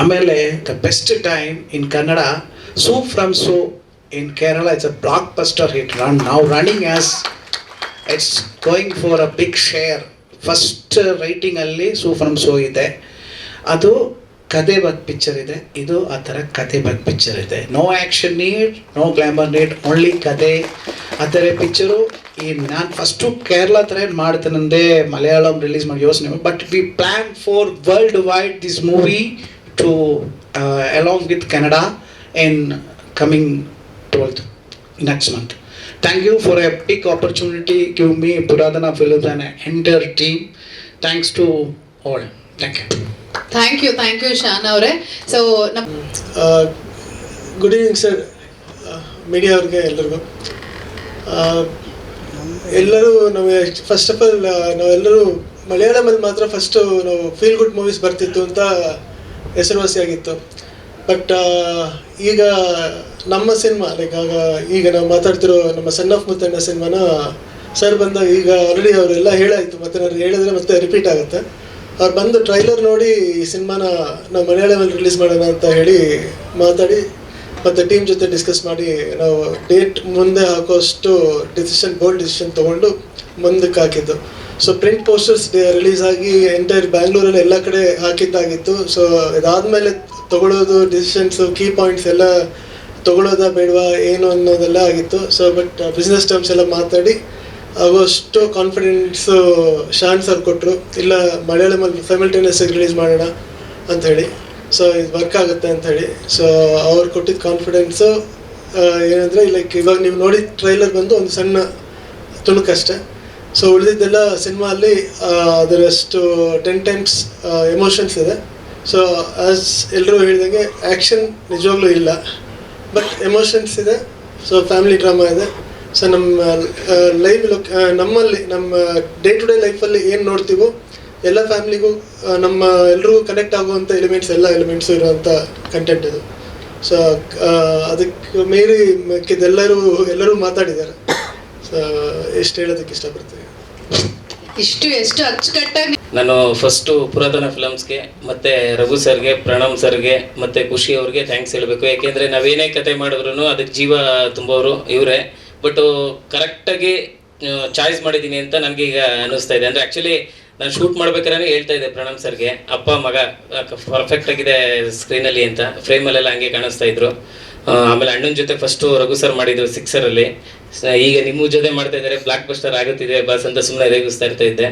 ಆಮೇಲೆ the best time in Kannada Su from So in Kerala it's a blockbuster hit run ನಾವು running as it's going for a big share first ರೈಟಿಂಗಲ್ಲಿ Su from So ಇದೆ. ಅದು ಕತೆ ಬಗ್ ಪಿಕ್ಚರ್ ಇದೆ. ಇದು ಆ ಥರ ಕತೆ ಬಗ್ ಪಿಕ್ಚರ್ ಇದೆ. No action need no glamour need only ಕತೆ. ಆ ಥರ ಪಿಕ್ಚರು ಈ ನಾನು ಫಸ್ಟು ಕೇರಳ ಥರ ಮಾಡ್ತಾನಂದೆ ಮಲಯಾಳಂ ರಿಲೀಸ್ ಮಾಡಿ ಯೋಚನೆ but we plan for world wide this movie to along with Canada in coming twelfth next month thank you for a big opportunity give me Puratana Films and entire team Thanks to all. Thank you. Thank you thank you Shan ಅವರೇ. So good evening sir media ಅವ್ರಿಗೆ ಎಲ್ಲರಿಗೂ ಎಲ್ಲರೂ ನಮಗೆ ಫಸ್ಟ್ ಆಫ್ ಆಲ್ ನಾವೆಲ್ಲರೂ ಮಲಯಾಳಮಲ್ಲಿ ಮಾತ್ರ ಫಸ್ಟು ನಾವು ಫೀಲ್ ಗುಡ್ ಮೂವೀಸ್ ಬರ್ತಿತ್ತು ಅಂತ ಹೆಸರುವಾಸಿಯಾಗಿತ್ತು ಬಟ್ ಈಗ ನಮ್ಮ ಸಿನಿಮಾ ಲೈಕ್ ಆಗ ಈಗ ನಾವು ಮಾತಾಡ್ತಿರೋ ನಮ್ಮ ಸನ್ ಆಫ್ ಮುತ್ತಣ್ಣ ಸಿನಿಮಾನ ಸರ್ ಬಂದಾಗ ಈಗ ಆಲ್ರೆಡಿ ಅವರೆಲ್ಲ ಹೇಳಾಯಿತು, ಮತ್ತೆ ನಾನು ಹೇಳಿದ್ರೆ ಮತ್ತೆ ರಿಪೀಟ್ ಆಗುತ್ತೆ. ಅವ್ರು ಬಂದು ಟ್ರೈಲರ್ ನೋಡಿ ಈ ಸಿನಿಮಾನ ನಾವು ಮಲಯಾಳಮಲ್ಲಿ ರಿಲೀಸ್ ಮಾಡೋಣ ಅಂತ ಹೇಳಿ ಮಾತಾಡಿ, ಮತ್ತು ಟೀಮ್ ಜೊತೆ ಡಿಸ್ಕಸ್ ಮಾಡಿ ನಾವು ಡೇಟ್ ಮುಂದೆ ಹಾಕೋಷ್ಟು ಡಿಸಿಷನ್ ಬೋಲ್ಡ್ ಡಿಸಿಷನ್ ತೊಗೊಂಡು ಮುಂದಕ್ಕೆ ಹಾಕಿದ್ದು. ಸೊ ಪ್ರಿಂಟ್ ಪೋಸ್ಟರ್ಸ್ ರಿಲೀಸ್ ಆಗಿ ಎಂಟೈರ್ ಬ್ಯಾಂಗ್ಳೂರಲ್ಲಿ ಎಲ್ಲ ಕಡೆ ಹಾಕಿದ್ದಾಗಿತ್ತು. ಸೊ ಇದಾದಮೇಲೆ ತಗೊಳ್ಳೋದು ಡಿಸಿಷನ್ಸು ಕೀ ಪಾಯಿಂಟ್ಸ್ ಎಲ್ಲ ತಗೊಳ್ಳೋದಾ ಬೇಡವಾ, ಏನು ಅನ್ನೋದೆಲ್ಲ ಆಗಿತ್ತು. ಸೊ ಬಟ್ ಬಿಸ್ನೆಸ್ ಟರ್ಮ್ಸ್ ಎಲ್ಲ ಮಾತಾಡಿ ಆಗೋಷ್ಟು ಕಾನ್ಫಿಡೆನ್ಸು ಶಾನ್ ಸರ್ ಕೊಟ್ಟರು ಇಲ್ಲ ಮಲಯಾಳಮಲ್ಲಿ ಸೈಮಲ್ಟೇನಿಯಸ್ ರಿಲೀಸ್ ಮಾಡೋಣ ಅಂತ ಹೇಳಿ. ಸೊ ಇದು ವರ್ಕ್ ಆಗುತ್ತೆ ಅಂತ ಹೇಳಿ. ಸೊ ಅವ್ರು ಕೊಟ್ಟಿದ್ದ ಕಾನ್ಫಿಡೆನ್ಸು ಏನಂದರೆ ಲೈಕ್ ಇವಾಗ ನೀವು ನೋಡಿದ ಟ್ರೈಲರ್ ಬಂದು ಒಂದು ಸಣ್ಣ ತುಣುಕಷ್ಟೇ ಸೊ ಉಳಿದಿದ್ದೆಲ್ಲ ಸಿನಿಮಾ ಅಲ್ಲಿ ಆ, ಅದರಷ್ಟು ಟೆನ್ ಟೈಮ್ಸ್ ಎಮೋಷನ್ಸ್ ಇದೆ. ಸೊ ಆಸ್ ಎಲ್ಲರೂ ಹೇಳಿದಂಗೆ ಆ್ಯಕ್ಷನ್ ನಿಜವಾಗ್ಲೂ ಇಲ್ಲ. ಬಟ್ ಎಮೋಷನ್ಸ್ ಇದೆ. ಸೊ ಫ್ಯಾಮಿಲಿ ಡ್ರಾಮಾ ಇದೆ. ಸೊ ನಮ್ಮ ಲೈವ್ ಲೊಕ್ ನಮ್ಮಲ್ಲಿ ನಮ್ಮ ಡೇ ಟು ಡೇ ಲೈಫಲ್ಲಿ ಏನು ನೋಡ್ತೀವೋ ಎಲ್ಲ ಫ್ಯಾಮಿಲಿಗೂ ನಮ್ಮ ಎಲ್ರಿಗೂ ಕನೆಕ್ಟ್ ಆಗುವಂಥ ಎಲಿಮೆಂಟ್ಸ್ ಎಲ್ಲ ಎಲಿಮೆಂಟ್ಸು ಇರುವಂಥ ಕಂಟೆಂಟ್ ಇದು. ಸೊ ಅದಕ್ಕೆ ಮೀರಿ ಮಿಕ್ಕಿದ್ದೆಲ್ಲರೂ ಎಲ್ಲರೂ ಮಾತಾಡಿದ್ದಾರೆ. ಸೊ ಎಷ್ಟು ಹೇಳೋದಕ್ಕೆ ಇಷ್ಟಪಡ್ತೀವಿ ಇಷ್ಟು ಎಷ್ಟು ಅಚ್ಚುಕಟ್ಟಾಗಿ ನಾನು ಫಸ್ಟು ಪುರಾತನ ಫಿಲಮ್ಸ್ಗೆ ಮತ್ತು ರಘು ಸರ್ಗೆ ಪ್ರಣಮ್ ಸರ್ಗೆ ಮತ್ತು ಖುಷಿ ಅವ್ರಿಗೆ ಥ್ಯಾಂಕ್ಸ್ ಹೇಳಬೇಕು. ಯಾಕೆಂದರೆ ನಾವೇನೇ ಕತೆ ಮಾಡಿದ್ರು ಅದಕ್ಕೆ ಜೀವ ತುಂಬೋರು ಇವರೇ. ಬಟ್ ಕರೆಕ್ಟಾಗಿ ಚಾಯ್ಸ್ ಮಾಡಿದ್ದೀನಿ ಅಂತ ನನಗೆ ಈಗ ಅನ್ನಿಸ್ತಾ ಇದೆ. ಅಂದರೆ ಆ್ಯಕ್ಚುಲಿ ನಾನು ಶೂಟ್ ಮಾಡ್ಬೇಕಾದ್ರೆ ಹೇಳ್ತಾ ಇದ್ದೆ ಪ್ರಣಮ್ ಸರ್ಗೆ, ಅಪ್ಪ, ಮಗ ಪರ್ಫೆಕ್ಟ್ ಆಗಿದೆ ಸ್ಕ್ರೀನಲ್ಲಿ ಅಂತ. ಫ್ರೇಮಲ್ಲೆಲ್ಲ ಹಂಗೆ ಕಾಣಿಸ್ತಾ ಇದ್ರು. ಆಮೇಲೆ ಅಣ್ಣನ ಜೊತೆ ಫಸ್ಟು ರಘು ಸರ್ ಮಾಡಿದ್ರು ಸಿಕ್ಸರಲ್ಲಿ ಈಗ ನಿಮ್ಮ ಜೊತೆ ಮಾಡ್ತಾ ಇದ್ದಾರೆ ಬ್ಲಾಕ್ ಬಸ್ಟರ್ ಆಗುತ್ತಿದೆ, ಬಸ್ ಅಂತ ಸುಮ್ಮನೆ ರೇಗಿಸ್ತಾ ಇರ್ತಾ ಇದ್ದೆ.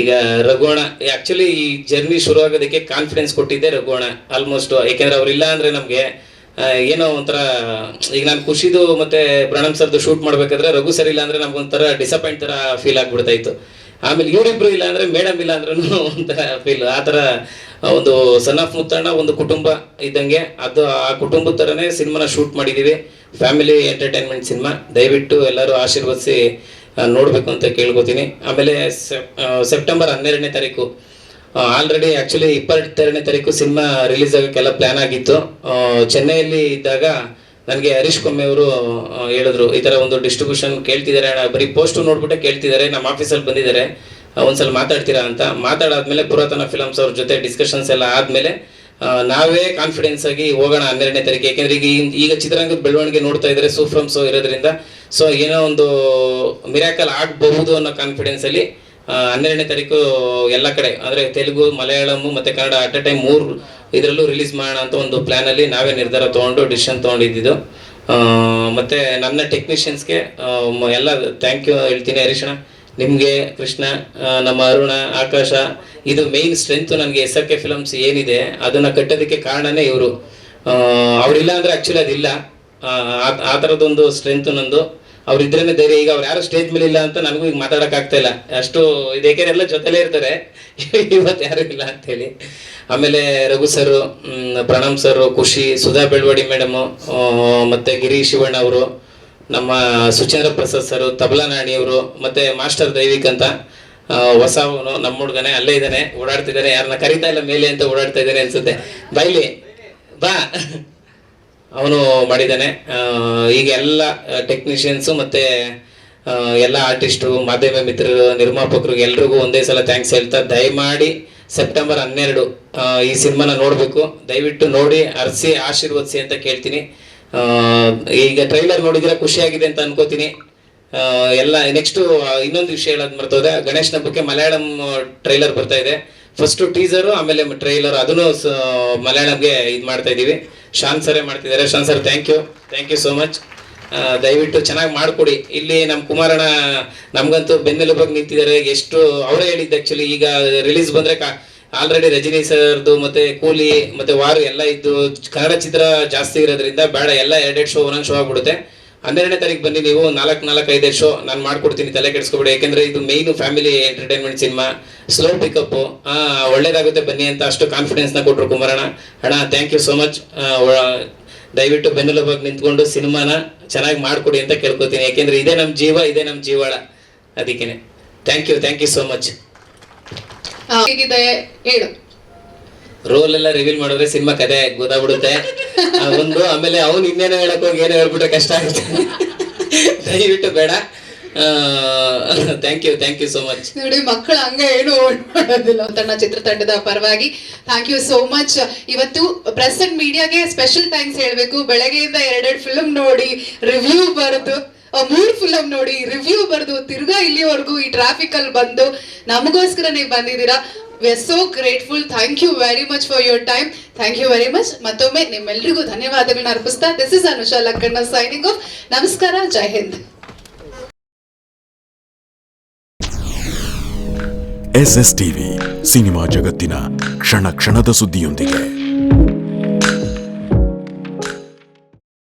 ಈಗ ರಘುವಣ ಆ್ಯಕ್ಚುಲಿ ಈ ಜರ್ನಿ ಶುರು ಆಗೋದಕ್ಕೆ ಕಾನ್ಫಿಡೆನ್ಸ್ ಕೊಟ್ಟಿದ್ದೆ ರಘುವಣ ಆಲ್ಮೋಸ್ಟ್ ಯಾಕೆಂದ್ರೆ ಅವ್ರಿಲ್ಲ ಅಂದ್ರೆ ನಮಗೆ ಏನೋ ಒಂಥರ, ಈಗ ನಾನು ಖುಷಿದು ಮತ್ತೆ ಪ್ರಣಮ್ ಸರ್ದು ಶೂಟ್ ಮಾಡ್ಬೇಕಾದ್ರೆ ರಘು ಸರ್ ಇಲ್ಲ ಅಂದ್ರೆ ನಮ್ಗೊಂಥರ ಡಿಸಪಾಯಿಂಟ್ ತರ ಫೀಲ್ ಆಗ್ಬಿಡ್ತಾ ಇತ್ತು ಆಮೇಲೆ ಇವರಿಬ್ರು ಇಲ್ಲ ಅಂದ್ರೆ ಮೇಡಮ್ ಇಲ್ಲ ಅಂದ್ರೂ <laughs> ಒಂಥರ ಫೀಲ್ ಆ ಥರ ಒಂದು ಸನ್ ಆಫ್ ಮುತ್ತಣ್ಣ, ಒಂದು ಕುಟುಂಬ ಇದ್ದಂಗೆ, ಅದು ಆ ಕುಟುಂಬದ ತರನೇ ಸಿನಿಮಾನ ಶೂಟ್ ಮಾಡಿದ್ದೀವಿ ಫ್ಯಾಮಿಲಿ ಎಂಟರ್ಟೈನ್ಮೆಂಟ್ ಸಿನಿಮಾ. ದಯವಿಟ್ಟು ಎಲ್ಲರೂ ಆಶೀರ್ವದಿಸಿ ನೋಡಬೇಕು ಅಂತ ಕೇಳ್ಕೊತೀನಿ. ಆಮೇಲೆ ಸೆಪ್- ಸೆಪ್ಟೆಂಬರ್ ಹನ್ನೆರಡನೇ ತಾರೀಕು ಆಲ್ರೆಡಿ ಆ್ಯಕ್ಚುಲಿ ಇಪ್ಪತ್ತೆರಡನೇ ತಾರೀಕು ಸಿನಿಮಾ ರಿಲೀಸ್ ಆಗೋಕ್ಕೆಲ್ಲ ಪ್ಲ್ಯಾನ್ ಆಗಿತ್ತು. ಚೆನ್ನೈಯಲ್ಲಿ ಇದ್ದಾಗ ನನಗೆ ಹರೀಶ್ ಕೊಮ್ಮೆ ಅವರು ಹೇಳಿದ್ರು ಈ ಥರ ಒಂದು ಡಿಸ್ಟ್ರಿಬ್ಯೂಷನ್ ಕೇಳ್ತಿದ್ದಾರೆ ಬರೀ ಪೋಸ್ಟು ನೋಡ್ಬಿಟ್ಟೆ ಕೇಳ್ತಿದ್ದಾರೆ ನಮ್ಮ ಆಫೀಸಲ್ಲಿ ಬಂದಿದ್ದಾರೆ. ಒಂದ್ಸಲ ಮಾತಾಡ್ತೀರಾ ಅಂತ. ಮಾತಾಡಾದ್ಮೇಲೆ ಪುರಾತನ ಫಿಲಮ್ಸ್ ಅವ್ರ ಜೊತೆ ಡಿಸ್ಕಷನ್ಸ್ ಎಲ್ಲ ಆದಮೇಲೆ ನಾವೇ ಕಾನ್ಫಿಡೆನ್ಸ್ ಆಗಿ ಹೋಗೋಣ ಹನ್ನೆರಡನೇ ತಾರೀಕು. ಯಾಕೆಂದ್ರೆ ಈಗ ಈಗ ಚಿತ್ರರಂಗದ ಬೆಳವಣಿಗೆ ನೋಡ್ತಾ ಇದ್ದಾರೆ ಸೂಫ್ರಮ್ ಸೋ ಇರೋದ್ರಿಂದ. ಸೊ ಏನೋ ಒಂದು ಮಿರಾಕಲ್ ಆಗಬಹುದು ಅನ್ನೋ ಕಾನ್ಫಿಡೆನ್ಸ್ ಅಲ್ಲಿ ಆ, ಹನ್ನೆರಡನೇ ತಾರೀಕು ಎಲ್ಲ ಕಡೆ ಅಂದ್ರೆ ತೆಲುಗು ಮಲಯಾಳಂ ಮತ್ತೆ ಕನ್ನಡ ಅಟ್ ಎ ಟೈಮ್ ಮೂರು ಇದರಲ್ಲೂ ರಿಲೀಸ್ ಮಾಡೋಣ ಅಂತ ಒಂದು ಪ್ಲಾನ್ ಅಲ್ಲಿ ನಾವೇ ನಿರ್ಧಾರ ತಗೊಂಡು ಡಿಸಿಷನ್ ತಗೊಂಡಿದ್ದು. ಮತ್ತು ನನ್ನ ಟೆಕ್ನಿಷಿಯನ್ಸ್ಗೆ ಎಲ್ಲ ಥ್ಯಾಂಕ್ ಯು ಹೇಳ್ತೀನಿ ಹರೀಶಣ ನಿಮಗೆ ಕೃಷ್ಣ ನಮ್ಮ ಅರುಣ ಆಕಾಶ ಇದು ಮೇನ್ ಸ್ಟ್ರೆಂತ್ ನನಗೆ ಎಸ್ ಆರ್ ಕೆ ಫಿಲಮ್ಸ್ ಏನಿದೆ ಅದನ್ನ ಕಟ್ಟೋದಕ್ಕೆ ಕಾರಣನೇ ಇವರು. ಅವರಿಲ್ಲ ಅಂದ್ರೆ ಆಕ್ಚುಲಿ ಅದಿಲ್ಲ. ಆ, ಆ- ಆ ಥರದೊಂದು ಸ್ಟ್ರೆಂತ್ ನಂದು ಅವ್ರು ಇದ್ರೇನೆ ಧೈರ್ಯ. ಈಗ ಅವ್ರು ಯಾರು ಸ್ಟೇಜ್ ಮೇಲೆ ಇಲ್ಲ ಅಂತ ನನಗೂ ಈಗ ಮಾತಾಡಕ್ ಆಗ್ತಾ ಇಲ್ಲ. ಅಷ್ಟು ಇದೇಕೆರೆ ಎಲ್ಲ ಜೊತೆಲೇ ಇರ್ತಾರೆ. <laughs> ಇವತ್ತು ಯಾರು ಇಲ್ಲ ಅಂತ ಹೇಳಿ ಆಮೇಲೆ ರಘು ಸರ್ ಪ್ರಣಮ್ ಸರ್, ಖುಷಿ, ಸುಧಾ ಬೆಳವಡಿ ಮೇಡಮು ಮತ್ತೆ ಗಿರಿ ಶಿವಣ್ಣ ಅವರು, ನಮ್ಮ ಸುಚೇಂದ್ರ ಪ್ರಸಾದ್ ಸರ್, ತಬಲಾ ನಾಣಿ ಅವರು, ಮತ್ತೆ ಮಾಸ್ಟರ್ ದೈವಿಕ್ ಅಂತ ಹೊಸ ನಮ್ಮ ಹುಡುಗನೇ, ಅಲ್ಲೇ ಇದ್ದಾನೆ, ಓಡಾಡ್ತಿದ್ದಾನೆ. ಯಾರನ್ನ ಕರಿತಾ ಇಲ್ಲ, ಮೇಲೆ ಅಂತ ಓಡಾಡ್ತಾ ಇದ್ದಾನೆ ಅನ್ಸುತ್ತೆ. ಬೈಲಿ, ಬಾ. ಅವನು ಮಾಡಿದ್ದಾನೆ. ಈಗ ಎಲ್ಲ ಟೆಕ್ನಿಷಿಯನ್ಸು ಮತ್ತೆ ಎಲ್ಲ ಆರ್ಟಿಸ್ಟು ಮಾಧ್ಯಮ ಮಿತ್ರರು, ನಿರ್ಮಾಪಕರು ಎಲ್ರಿಗೂ ಒಂದೇ ಸಲ ಥ್ಯಾಂಕ್ಸ್ ಹೇಳ್ತಾ ದಯಮಾಡಿ ಸೆಪ್ಟೆಂಬರ್ ಹನ್ನೆರಡು ಈ ಸಿನಿಮಾನ ನೋಡಬೇಕು. ದಯವಿಟ್ಟು ನೋಡಿ, ಅರಸಿ, ಆಶೀರ್ವದಿಸಿ ಅಂತ ಕೇಳ್ತೀನಿ. ಈಗ ಟ್ರೈಲರ್ ನೋಡಿದ್ರೆ ಖುಷಿಯಾಗಿದೆ ಅಂತ ಅನ್ಕೋತೀನಿ. ಎಲ್ಲ ನೆಕ್ಸ್ಟು ಇನ್ನೊಂದು ವಿಷಯ ಹೇಳೋದು ಮರ್ತೋದೆ. ಗಣೇಶನ ಹಬ್ಬಕ್ಕೆ ಮಲಯಾಳಂ ಟ್ರೈಲರ್ ಬರ್ತಾ ಇದೆ. ಫಸ್ಟ್ ಟೀಸರು ಆಮೇಲೆ ಟ್ರೈಲರ್ ಅದನ್ನು ಮಲಯಾಳಂಗೆ ಇದು ಮಾಡ್ತಾ ಇದೀವಿ ಶಾನ್ ಸರೇ ಮಾಡ್ತಿದ್ದಾರೆ. Shan sir thank you thank you so much ದಯವಿಟ್ಟು ಚೆನ್ನಾಗಿ ಮಾಡಿಕೊಡಿ. ಇಲ್ಲಿ ನಮ್ಮ ಕುಮಾರಣ್ಣ ನಮಗಂತೂ ಬೆನ್ನೆಲುಬಾಗಿ ನಿಂತಿದ್ದಾರೆ. ಎಷ್ಟು ಅವರೇ ಹೇಳಿದ್ದು ಆ್ಯಕ್ಚುಲಿ ಈಗ ರಿಲೀಸ್ ಬಂದರೆ ಕಾ ಆಲ್ರೆಡಿ ರಜನಿ ಸರ್ದು ಮತ್ತೆ ಕೂಲಿ ಮತ್ತೆ ವಾರು ಎಲ್ಲ ಇದ್ದು ಕನ್ನಡ ಚಿತ್ರ ಜಾಸ್ತಿ ಇರೋದ್ರಿಂದ ಬೇಡ, ಎಲ್ಲ ಎರಡೆರಡು ಶೋ ಒಂದೊಂದು ಶೋ ಆಗ್ಬಿಡುತ್ತೆ. ಹನ್ನೆರಡನೇ ತಾರೀಕು ಬನ್ನಿ ನೀವು, ನಾಲ್ಕು ನಾಲ್ಕು ಐದೈದು ಶೋ ನಾನು ಮಾಡ್ಕೊಡ್ತೀನಿ, ತಲೆ ಕೆಡಿಸ್ಕೊಬೇಡಿ. ಯಾಕೆಂದ್ರೆ ಇದು main family entertainment cinema slow pickup ಒಳ್ಳೇದಾಗುತ್ತೆ ಬನ್ನಿ ಅಂತ ಅಷ್ಟು ಕಾನ್ಫಿಡೆನ್ಸ್ನ ಕೊಟ್ಟರು ಕುಮಾರಣ್ಣ. ಅಣ್ಣ ಥ್ಯಾಂಕ್ ಯು ಸೋ ಮಚ್ ದಯವಿಟ್ಟು ಬೆನ್ನೆಲುಬಾಗಿ ನಿಂತ್ಕೊಂಡು ಸಿನಿಮಾನ ಚೆನ್ನಾಗಿ ಮಾಡ್ಕೊಡಿ ಅಂತ ಕೇಳ್ಕೊತೀನಿ. ಯಾಕೆಂದ್ರೆ ಇದೇ ನಮ್ಮ ಜೀವ, ಇದೇ ನಮ್ಮ ಜೀವಾಳ. ಅದಕ್ಕೇನೆ. Thank you thank you so much ಹೇಗಿದೆ? ಹೇಳು. ರೋಲ್ ಎಲ್ಲ ರಿವೀಲ್ ಮಾಡಿದ್ರೆ ಸಿನಿಮಾ ಕತೆ ಗೊತ್ತಾಗ್ಬಿಡುತ್ತೆ. ಒಂದು, ಆಮೇಲೆ ಅವ್ನು ಇನ್ನೇನೋ ಹೇಳಕ್ ಹೋಗಿ ಏನೋ ಹೇಳ್ಬಿಟ್ರೆ ಕಷ್ಟ ಆಗುತ್ತೆ. ದಯವಿಟ್ಟು ಬೇಡ. Thank you thank you so much ನೋಡಿ, ಮಕ್ಕಳು ಹಂಗ ಏನು ಮಾಡೋದಿಲ್ಲ. ತನ್ನ ಚಿತ್ರತಂಡದ ಪರವಾಗಿ. ಥ್ಯಾಂಕ್ ಯು ಸೋ ಮಚ್ ಇವತ್ತು ಪ್ರೆಸ್ ಅಂಡ್ ಮೀಡಿಯಾಗೆ ಸ್ಪೆಷಲ್ ಥ್ಯಾಂಕ್ಸ್ ಹೇಳ್ಬೇಕು. ಬೆಳಗ್ಗೆಯಿಂದ ಎರಡೆರಡು ಫಿಲ್ಮ್ ನೋಡಿ ರಿವ್ಯೂ ಬರೆದು. ಮೂರ್ ಫಿಲಮ್ ನೋಡಿ ರಿವ್ಯೂ ಬರೆದು, ತಿರ್ಗಾ ಇಲ್ಲಿವರೆಗೂ ಈ ಟ್ರಾಫಿಕ್ ಅಲ್ಲಿ ಬಂದು ನಮಗೋಸ್ಕರ ನೀವು ಬಂದಿದ್ದೀರಾ? We are so grateful thank you very much for your time thank you very much ಮತ್ತೊಮ್ಮೆ ನಿಮ್ಮೆಲ್ಲರಿಗೂ ಧನ್ಯವಾದಗಳನ್ನ ಅರ್ಪಿಸ್ತಾ this is Anusha Lakkanna signing off ನಮಸ್ಕಾರ, Jai Hind. S S TV cinema ಜಗತ್ತಿನ ಕ್ಷಣ ಕ್ಷಣದ ಸುದ್ದಿಯೊಂದಿಗೆ.